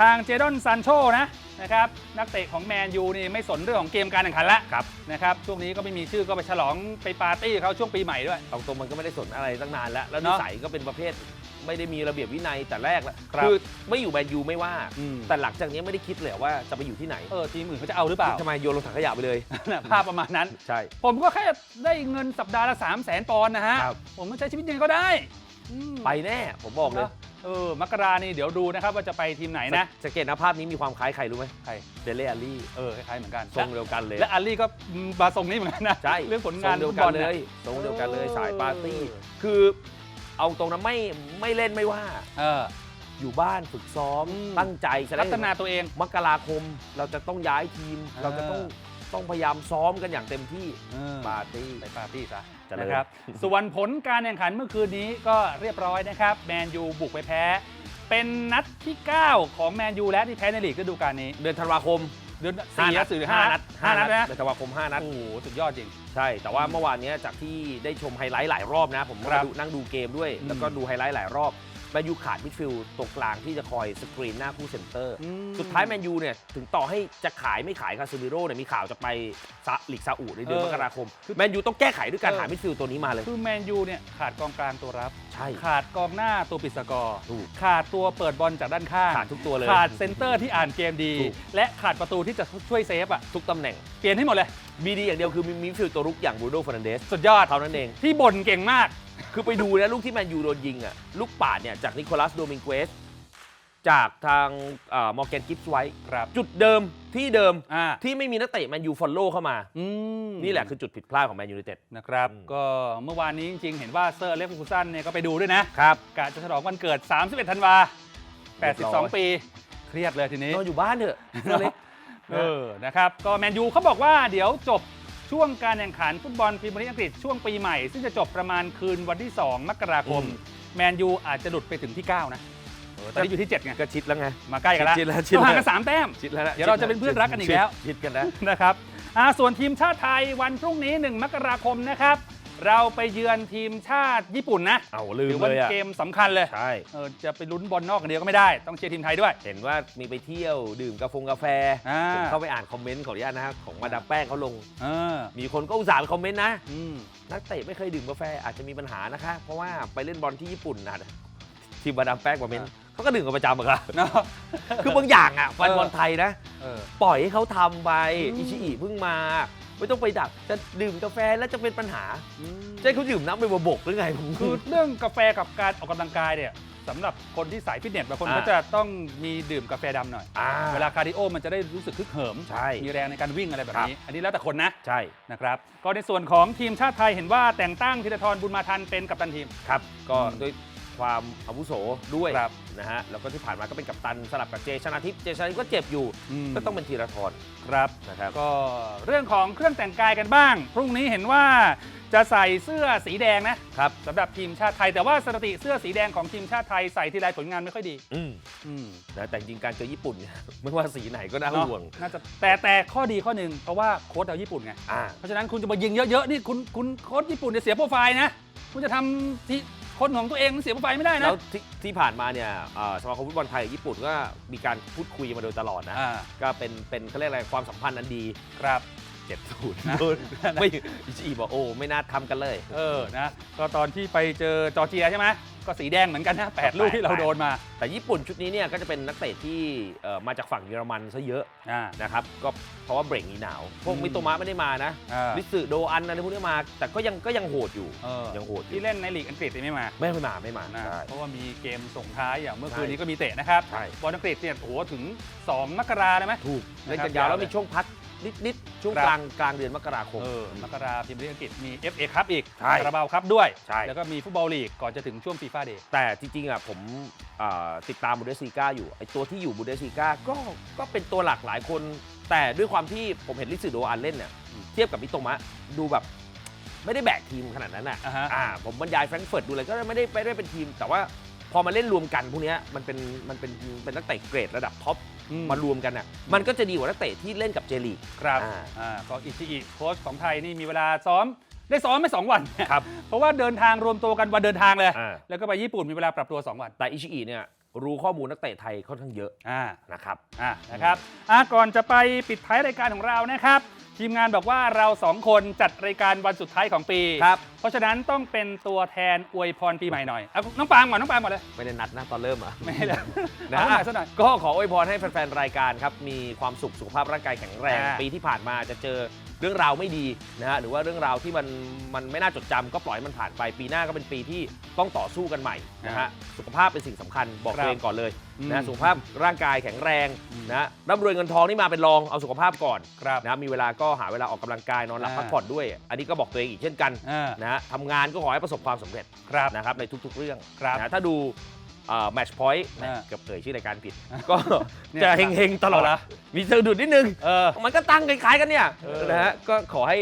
Speaker 1: ทางเจดอนซันโชนะนะครับนักเตะของแมนยูนี่ไม่สนเรื่องของเกมการแข่งขันละ
Speaker 2: ครับ
Speaker 1: นะครับช่วงนี้ก็ไม่มีชื่อก็ไปฉลองไปปาร์ตี้เขาช่วงปีใหม่ด้วย
Speaker 2: เอาตรงมันก็ไม่ได้สนอะไรตั้งนานแล้ว แล้ว
Speaker 1: เน
Speaker 2: นิ
Speaker 1: อะ
Speaker 2: สัยก็เป็นประเภทไม่ได้มีระเบียบวินัยแต่แรกแล้ว
Speaker 1: ครับ
Speaker 2: คือไม่อยู่แมนยูไม่ว่า
Speaker 1: อืม
Speaker 2: แต่หลังจากนี้ไม่ได้คิดเลยว่าจะไปอยู่ที่ไหน
Speaker 1: เออทีมอื่นเขาจะเอาหรือเปล่า
Speaker 2: ทำไมโยนลงถังขยะไปเลย
Speaker 1: ภาพประมาณนั้น
Speaker 2: ใช่
Speaker 1: ผมก็แค่ได้เงินสัปดาห์ละ 3 0 0แสนปอนด์นะฮะ
Speaker 2: ครับ
Speaker 1: ผมก็ใช้ชีวิตยังไงก็ได้ อืม
Speaker 2: ไปแน่ผมบอกเลย
Speaker 1: เออมกรานี่เดี๋ยวดูนะครับว่าจะไปทีมไหนนะ
Speaker 2: สังเกตนะภาพนี้มีความคล้ายใครรู้ไหม
Speaker 1: ใคร
Speaker 2: เดเล่อารี่
Speaker 1: เออคล้ายๆเหมือนกัน
Speaker 2: ทรงเดียวกันเลย
Speaker 1: และอาลีก็มาทรงนี้เหมือนกันนะ
Speaker 2: ใช่
Speaker 1: เรื่องผล
Speaker 2: ท
Speaker 1: งารน
Speaker 2: เดียว
Speaker 1: ฟุต
Speaker 2: กับ
Speaker 1: อนล
Speaker 2: เล
Speaker 1: เนี่ย
Speaker 2: ยทรงเดียวกันเลยสายปาร์ตี้
Speaker 1: เออ
Speaker 2: คือเอาตรงนะไม่ไม่เล่นไม่ว่า
Speaker 1: เออ
Speaker 2: อยู่บ้านฝึกซ้อม
Speaker 1: อืม
Speaker 2: ตั้งใจจะได้
Speaker 1: พัฒนาตัวเอง
Speaker 2: มกราคมเราจะต้องย้ายทีม
Speaker 1: เออ
Speaker 2: เราจะต้อง ต้องพยายามซ้อมกันอย่างเต็มที่
Speaker 1: เออ
Speaker 2: ปาร์ตี้
Speaker 1: ไปปาร์ตี้ซะ
Speaker 2: เจริญ
Speaker 1: นะครับ ส่วนผลการแข่งขันเมื่อคืนนี้ก็เรียบร้อยนะครับ แมนยูบุกไปแพ้ เป็นนัดที่ 9 ของแมนยูและที่แพ้ในลีกฤดูกาลนี้
Speaker 2: เดือนธันวาคม
Speaker 1: เดือนสี่นัดหรือห้านัดห้านัดนะ
Speaker 2: เดือนธันวาคม5นัด
Speaker 1: โอ้โหสุดยอดจริง
Speaker 2: ใช่ แต่ว่าเมื่อวานเนี้ยจากที่ได้ชมไฮไลท์หลายรอบนะ ผมก็
Speaker 1: ครับ
Speaker 2: ดูนั่งดูเกมด้วย
Speaker 1: อืม
Speaker 2: แล้วก็ดูไฮไลท์หลายรอบ แมนยูขาดมิดฟิลด์ตรงกลางที่จะคอยสกรีนหน้าคู่เซนเตอร์
Speaker 1: อืม
Speaker 2: สุดท้ายแมนยูเนี่ยถึงต่อให้จะขายไม่ขายคาซิมิโร่เนี่ยมีข่าวจะไปซาลีกซาอุในเดือน
Speaker 1: เออ
Speaker 2: มกราคมแมนยูต้องแก้ไขด้วยการ
Speaker 1: เออ
Speaker 2: หามิดฟิลด์ตัวนี้มาเลย
Speaker 1: คือแมนยูเนี่ยขาดกองกลางตัวรับ
Speaker 2: ใช่
Speaker 1: ขาดกองหน้าตัวปิดสกอร์
Speaker 2: ถูก
Speaker 1: ขาดตัวเปิดบอลจากด้านข้าง
Speaker 2: ขาดทุกตัวเลย
Speaker 1: ขาดเซนเตอร์ที่อ่านเกมดี
Speaker 2: ถูก
Speaker 1: และขาดประตูที่จะช่วยเซฟอะ
Speaker 2: ทุกตำแหน่ง
Speaker 1: เปลี่ยนให้หมดเลย
Speaker 2: มีดีอย่างเดียวคือมีมิดฟิลด์ตัวรุกอย่างบรูโน่ฟ r นันเดส
Speaker 1: สุดยอด
Speaker 2: เท่านั้นเอง
Speaker 1: ที่บ่นเก่งมาก
Speaker 2: คือไปดูนะลูกที่แมนยูโดนยิงอะลูกปาดเนี่ยจากนิโคลัสโดมิงเกสจากทางมอร์แกนกิฟส์ไว้
Speaker 1: ครับ
Speaker 2: จุดเดิมที่เดิม
Speaker 1: อ่า
Speaker 2: ที่ไม่มีนักเตะแมนยูฟอลโล่เข้ามา
Speaker 1: อืม
Speaker 2: นี่แหละคือจุดผิดพลาดของแมนยูไนเต็ด
Speaker 1: นะครับ
Speaker 2: อืม
Speaker 1: ก็เมื่อวานนี้จริงๆ เห็นว่าเซอร์เล็กฟูซันเนี่ยก็ไปดูด้วยนะ
Speaker 2: ครับ
Speaker 1: กะจะฉลองวันเกิด 31 ธันวา
Speaker 2: เรียบร้อย
Speaker 1: 82 ปี เครียดเลยทีนี้
Speaker 2: นอนอยู่บ้านเถอะเสื้อเล็ก
Speaker 1: เออ นะครับ ก็แมนยูเขาบอกว่าเดี๋ยวจบ ช่วงการแข่งขันฟุตบอลพรีเมียร์ลีกอังกฤษช่วงปีใหม่ ซึ่งจะจบประมาณคืนวันที่ 2 มกราคม
Speaker 2: อืม
Speaker 1: แมนยูอาจจะหลุดไปถึงที่ 9 นะเออตอนนี้อยู่ที่ 7 ไง
Speaker 2: ก็ชิดแล้วไง
Speaker 1: มาใกล้กันแล้ว
Speaker 2: ชิดแล้วชิด
Speaker 1: ต้องห่าง
Speaker 2: แล้
Speaker 1: กั
Speaker 2: วน
Speaker 1: สามแต้ม
Speaker 2: ชิดแล้วะ
Speaker 1: เดี๋ยวเราจะเป็นเพื่อนรักกันอีกแล้ว
Speaker 2: ชิดกันนะ
Speaker 1: นะครับอ่าส่วนทีมชาติไทยวันพรุ่งนี้ 1 มกราคมนะครับ เราไปเยือนทีมชาติญี่ปุ่นนะ
Speaker 2: เอาลืม
Speaker 1: ถือ
Speaker 2: เล
Speaker 1: ว่าย
Speaker 2: อะ
Speaker 1: เกมสำคัญเลย
Speaker 2: ใช่
Speaker 1: เออจะไปลุ้นบอลนอกกันเดียวก็ไม่ได้ ต้องเชียร์ทีมไทยด้วย
Speaker 2: เห็นว่ามีไปเที่ยวดื่มกาแฟกาแฟ
Speaker 1: อ่า
Speaker 2: ผมเข้าไปอ่านคอมเมนต์ขออนุญาตนะครับของมาดามแป้งเขาลง
Speaker 1: เออ
Speaker 2: มีคนก็อุตส่าห์ไปคอมเมนต์นะ
Speaker 1: อืม
Speaker 2: นักเตะไม่เคยดื่มกาแฟอาจจะมีปัญหานะคะ เพราะว่าไปเล่นบอลที่ญี่ปุ่นนะทีมมาดามแป้งคอมเมนต์เขาก็ดื่มกันประจำอะครับ
Speaker 1: เนาะ
Speaker 2: คือบางอย่างอะแฟน
Speaker 1: เออ
Speaker 2: บอลไทยนะ
Speaker 1: เออ
Speaker 2: ปล่อยให้เขาทำไป
Speaker 1: อืม
Speaker 2: อิชิอิเพิ่งมา ไม่ต้องไปดัก จะดื่มกาแฟแล้วจะเป็นปัญหา
Speaker 1: อืม
Speaker 2: จะให้เขาดื่มน้ำไปบกหรือไงผม
Speaker 1: คือเรื่องกาแฟกับการออกกำลังกายเนี่ยสำหรับคนที่สายฟิตเนสบางคน
Speaker 2: อ่า
Speaker 1: ก็จะต้องมีดื่มกาแฟดำหน่อย
Speaker 2: อ่า
Speaker 1: เวลาคาร์ดิโอมันจะได้รู้สึกคึกเหิม
Speaker 2: ใช่
Speaker 1: มีแรงในการวิ่งอะไรแบบนี้ อันนี้แล้วแต่คนนะ
Speaker 2: ใช่
Speaker 1: นะครับ ก็ในส่วนของทีมชาติไทยเห็นว่าแต่งตั้งธีรทรบุญมาทันเป็นกัปตันทีม
Speaker 2: ครับ ก็
Speaker 1: อืม
Speaker 2: ด้วย ความอาวุโสด้วย
Speaker 1: ครับ
Speaker 2: นะฮะแล้วก็ที่ผ่านมาก็เป็นกัปตันสลับกับเจชนาทิพย์เจชนาทิพย์ก็เจ็บอยู่ก็ต้องเป็นธีรทร
Speaker 1: ครับ
Speaker 2: นะครับ
Speaker 1: ก็เรื่องของเครื่องแต่งกายกันบ้าง พรุ่งนี้เห็นว่าจะใส่เสื้อสีแดงนะครับสำหรับทีมชาติไทย แต่ว่าสถิติเสื้อสีแดงของทีมชาติไทยใส่ทีไรผลงานไม่ค่อยดี
Speaker 2: อืม
Speaker 1: อืม
Speaker 2: นะแต่จริงๆการเจอญี่ปุ่นเนี่ย ไม่ว่าสีไหนก็น่า
Speaker 1: เนาะ
Speaker 2: ห่วง
Speaker 1: น่าจะแต่แต่ข้อดีข้อหนึ่งเพราะว่าโค้ชเราญี่ปุ่นไง
Speaker 2: อ่า
Speaker 1: เพราะฉะนั้นคุณจะมายิงเยอะๆ นี่คุณคุณโค้ชญี่ปุ่นเนี่ยเสียโปรไฟล์นะ คุณจะทำที่ คนของตัวเองมันเสียโปรไฟล์ไม่ได้นะ
Speaker 2: แล้วที่ที่ผ่านมาเนี่ยเอ่อสมาคมฟุตบอลไทยกับญี่ปุ่นก็มีการพูดคุยมาโดยตลอดนะ
Speaker 1: อ่า
Speaker 2: ก็เป็นเป็นเขาเรียกอะไรความสัมพันธ์อันดี
Speaker 1: ครับ
Speaker 2: เจ็ดศูนย์
Speaker 1: นะ
Speaker 2: ไม่อิชิอิบอกโอ้ไม่น่าทำกันเลย
Speaker 1: เออ นะ ก็ตอนที่ไปเจอจอร์เจียใช่ไหม ก็สีแดงเหมือนกันนะแปด
Speaker 2: แปด
Speaker 1: ลูกที่เราโดนมา
Speaker 2: แต่ญี่ปุ่นชุดนี้เนี่ยก็จะเป็นนักเตะที่เอ่อมาจากฝั่งเยอรมันซะเยอะ
Speaker 1: อ่า
Speaker 2: นะครับ ก็เพราะว่าเบรกนี้หนาว พวก
Speaker 1: อืม
Speaker 2: มิโตมะไม่ได้มานะ
Speaker 1: อ่า
Speaker 2: ลิสึโดอันอะไรพวกนี้มา แต่ก็ยังก็ยังโหดอยู่
Speaker 1: เออ
Speaker 2: ยังโหดอยู่
Speaker 1: ที่เล่นในลีกอังกฤษนี่ไม่มา
Speaker 2: ไม่ไม่มาไม่มา
Speaker 1: นะ
Speaker 2: ใช่
Speaker 1: เพราะว่ามีเกมส่งท้ายอย่างเมื่อคืน
Speaker 2: ใช่
Speaker 1: นี้ก็มีเตะนะครับ
Speaker 2: ใช่
Speaker 1: บอลอังกฤษเนี่ยโอ้โหถึง 2 มกราได้ไหม
Speaker 2: ถูกเล่น
Speaker 1: นะครับ
Speaker 2: กันยาวแล้ว
Speaker 1: ยาวเลย
Speaker 2: มีช่วงพัก นิดๆช่วง
Speaker 1: ครับ
Speaker 2: กลางกลางเดือนมกราคม
Speaker 1: เออมกราพิมพ์ลีกอังกฤษมี FA คัพอีก
Speaker 2: ใช่
Speaker 1: คาราบาวคัพด้วย
Speaker 2: ใช่
Speaker 1: แล้วก็มีฟุตบอลลีกก่อนจะถึงช่วงฟีฟ่าเดย์
Speaker 2: แต่จริงๆอะผมอ่าติดตามบูเดสลีกาอยู่ไอตัวที่อยู่บูเดสลีกาก็ก็เป็นตัวหลักหลายคน แต่ด้วยความที่ผมเห็นลิสึโดอันเล่นเนี่ย
Speaker 1: อืม
Speaker 2: เทียบกับมิโตมะดูแบบไม่ได้แบกทีมขนาดนั้นอะ
Speaker 1: อ่าฮะ
Speaker 2: อ่าผมบรรยายแฟรงก์เฟิร์ตดูเลยก็ไม่ได้ไม่ได้เป็นทีม แต่ว่าพอมาเล่นรวมกันพวกเนี้ยมันเป็นมันเป็นเป็นนักเตะเกรดระดับท็อป
Speaker 1: อืม
Speaker 2: มารวมกันอะมันก็จะดีกว่านักเตะที่เล่นกับเจลีก
Speaker 1: ครับ
Speaker 2: อ่า
Speaker 1: อ่าก็อิชิอิโค้ชของไทยนี่มีเวลาซ้อมได้ซ้อมไม่สองวัน
Speaker 2: ครับ
Speaker 1: เพราะว่าเดินทางรวมตัวกันวันเดินทางเลย
Speaker 2: อ่า
Speaker 1: แล้วก็ไปญี่ปุ่นมีเวลาปรับตัว2วัน
Speaker 2: แต่อิชิอิเนี่ยรู้ข้อมูลนักเตะไทยค่อนข้างเยอะ
Speaker 1: อ่า
Speaker 2: นะครับ
Speaker 1: อะนะครับอะก่อนจะไปปิดท้ายรายการของเรานะครับ ทีมงานบอกว่าเราสองคนจัดรายการวันสุดท้ายของปี
Speaker 2: ครับ
Speaker 1: เพราะฉะนั้นต้องเป็นตัวแทนอวยพรปีใหม่หน่อยเอาน้องปาล์มก่อนน้องปาล์มก่อนเลย
Speaker 2: ไม่ได้นัดนะตอนเริ่มอะ
Speaker 1: ไม่เลย
Speaker 2: นะ
Speaker 1: เอา
Speaker 2: ฮะ
Speaker 1: หน่อยสักหน่อย
Speaker 2: ก็ขออวยพรให้แฟนๆ รายการครับ มีความสุขสุขภาพร่างกายแข็งแรง
Speaker 1: อ่า
Speaker 2: ปีที่ผ่านมาจะเจอเรื่องราวไม่ดีนะฮะหรือว่าเรื่องราวที่มันมันไม่น่าจดจำก็ปล่อยให้มันผ่านไปปีหน้าก็เป็นปีที่ต้องต่อสู้กันใหม่นะฮะสุขภาพเป็นสิ่งสำคัญบอก
Speaker 1: ครับ
Speaker 2: ตัวเองก่อนเลย
Speaker 1: อืม
Speaker 2: นะสุขภาพร่างกายแข็งแรงนะร่ำรวยเงินทองนี่มาเป็นรองเอาสุขภาพก่อน
Speaker 1: ครับ
Speaker 2: นะมีเวลาก็หาเวลาออกกำลังกายนอนหลับ
Speaker 1: อ่า
Speaker 2: พักผ่อนด้วย อันนี้ก็บอกตัวเองอีกเช่นกัน
Speaker 1: อ่า
Speaker 2: นะฮะทำงานก็ขอให้ประสบความสำเร็จ
Speaker 1: ครับ
Speaker 2: นะครับในทุกๆเรื่อง
Speaker 1: ครับ
Speaker 2: นะถ้าดูแมชพอยต์
Speaker 1: อ่า
Speaker 2: เกือบเอ่ยชื่อรายการผิด ก็
Speaker 1: เนี่ย
Speaker 2: จะเฮงๆ ตลอด
Speaker 1: เอาละ
Speaker 2: มีสะดุดนิดนึง
Speaker 1: เออ
Speaker 2: มันก็ตั้งคล้ายๆกันเนี่ย
Speaker 1: เออ
Speaker 2: นะฮะก็ขอให้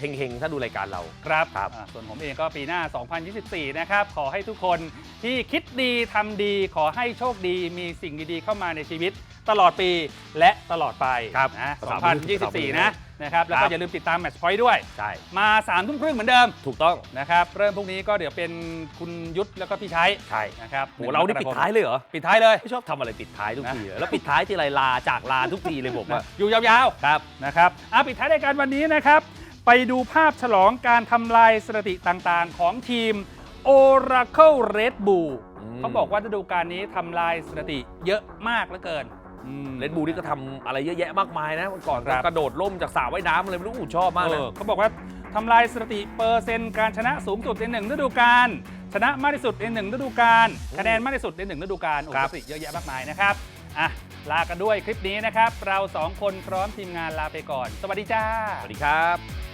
Speaker 2: เฮงๆ ถ้าดูรายการเรา
Speaker 1: ครับ
Speaker 2: ครับ
Speaker 1: อะส่วนผมเองก็ปีหน้า 2024 นะครับ ขอให้ทุกคนที่คิดดีทำดี ขอให้โชคดี มีสิ่งดีๆ เข้ามาในชีวิตตลอดปีและตลอดไป
Speaker 2: ครับ
Speaker 1: นะ
Speaker 2: ภาษามือภาษามือ
Speaker 1: 2024 นะนะครับ แล้ว
Speaker 2: ครั
Speaker 1: ก็
Speaker 2: บ
Speaker 1: อย่าลืมติดตามแมตช์พอยต์ด้วย
Speaker 2: ใช่
Speaker 1: มา3ามทุ่มครึ่งเหมือนเดิม
Speaker 2: ถูกต้อง
Speaker 1: นะครับ เริ่มพรุ่งนี้ก็เดี๋ยวเป็นคุณยุทธแล้วก็พี่ชัย
Speaker 2: ใช่
Speaker 1: นะครับ
Speaker 2: โหเรานี่ปิดท้ายเลยเหรอ
Speaker 1: ปิดท้ายเลย
Speaker 2: ไม่ชอบทำอะไรปิดท้ายทุกทีเลยแล้วปิดท้ายทีไรลาจากลาทุกทีเลยผมอะ
Speaker 1: อยู่ยาวๆ
Speaker 2: ครับ
Speaker 1: นะครับอะปิดท้ายรายการวันนี้นะครับ ไปดูภาพฉลองการทำลายสถิติต่างๆ ของทีม Oracle Red Bull
Speaker 2: อืม
Speaker 1: เขาบอกว่าฤดูกาลนี้ทำลายสถิติเยอะมากเหลือเกินอืม
Speaker 2: เลดบูนี่ก็ทำอะไรเยอะแยะมากมายนะเมื่อก่อน
Speaker 1: ครับ
Speaker 2: กระโดดล่มจากสระว่ายน้ำอะไรไม่รู้อู้ชอบมาก
Speaker 1: เอ
Speaker 2: เลย
Speaker 1: อเขาบอกว่าทำลายสถิติเปอร์เซ็นต์การชนะสูงสุดในหนึ่งฤดูกาลชนะมากที่สุดในหนึ่งฤดูกาลคะแนนมากที่สุดในหนึ่งฤดูกาลโอ้โห
Speaker 2: ครับ
Speaker 1: สถิติเยอะแยะมากมายนะครับอะลากันด้วยคลิปนี้นะครับ เราสองคนพร้อมทีมงานลาไปก่อน สวัสดีจ้า
Speaker 2: สวัสดีครับ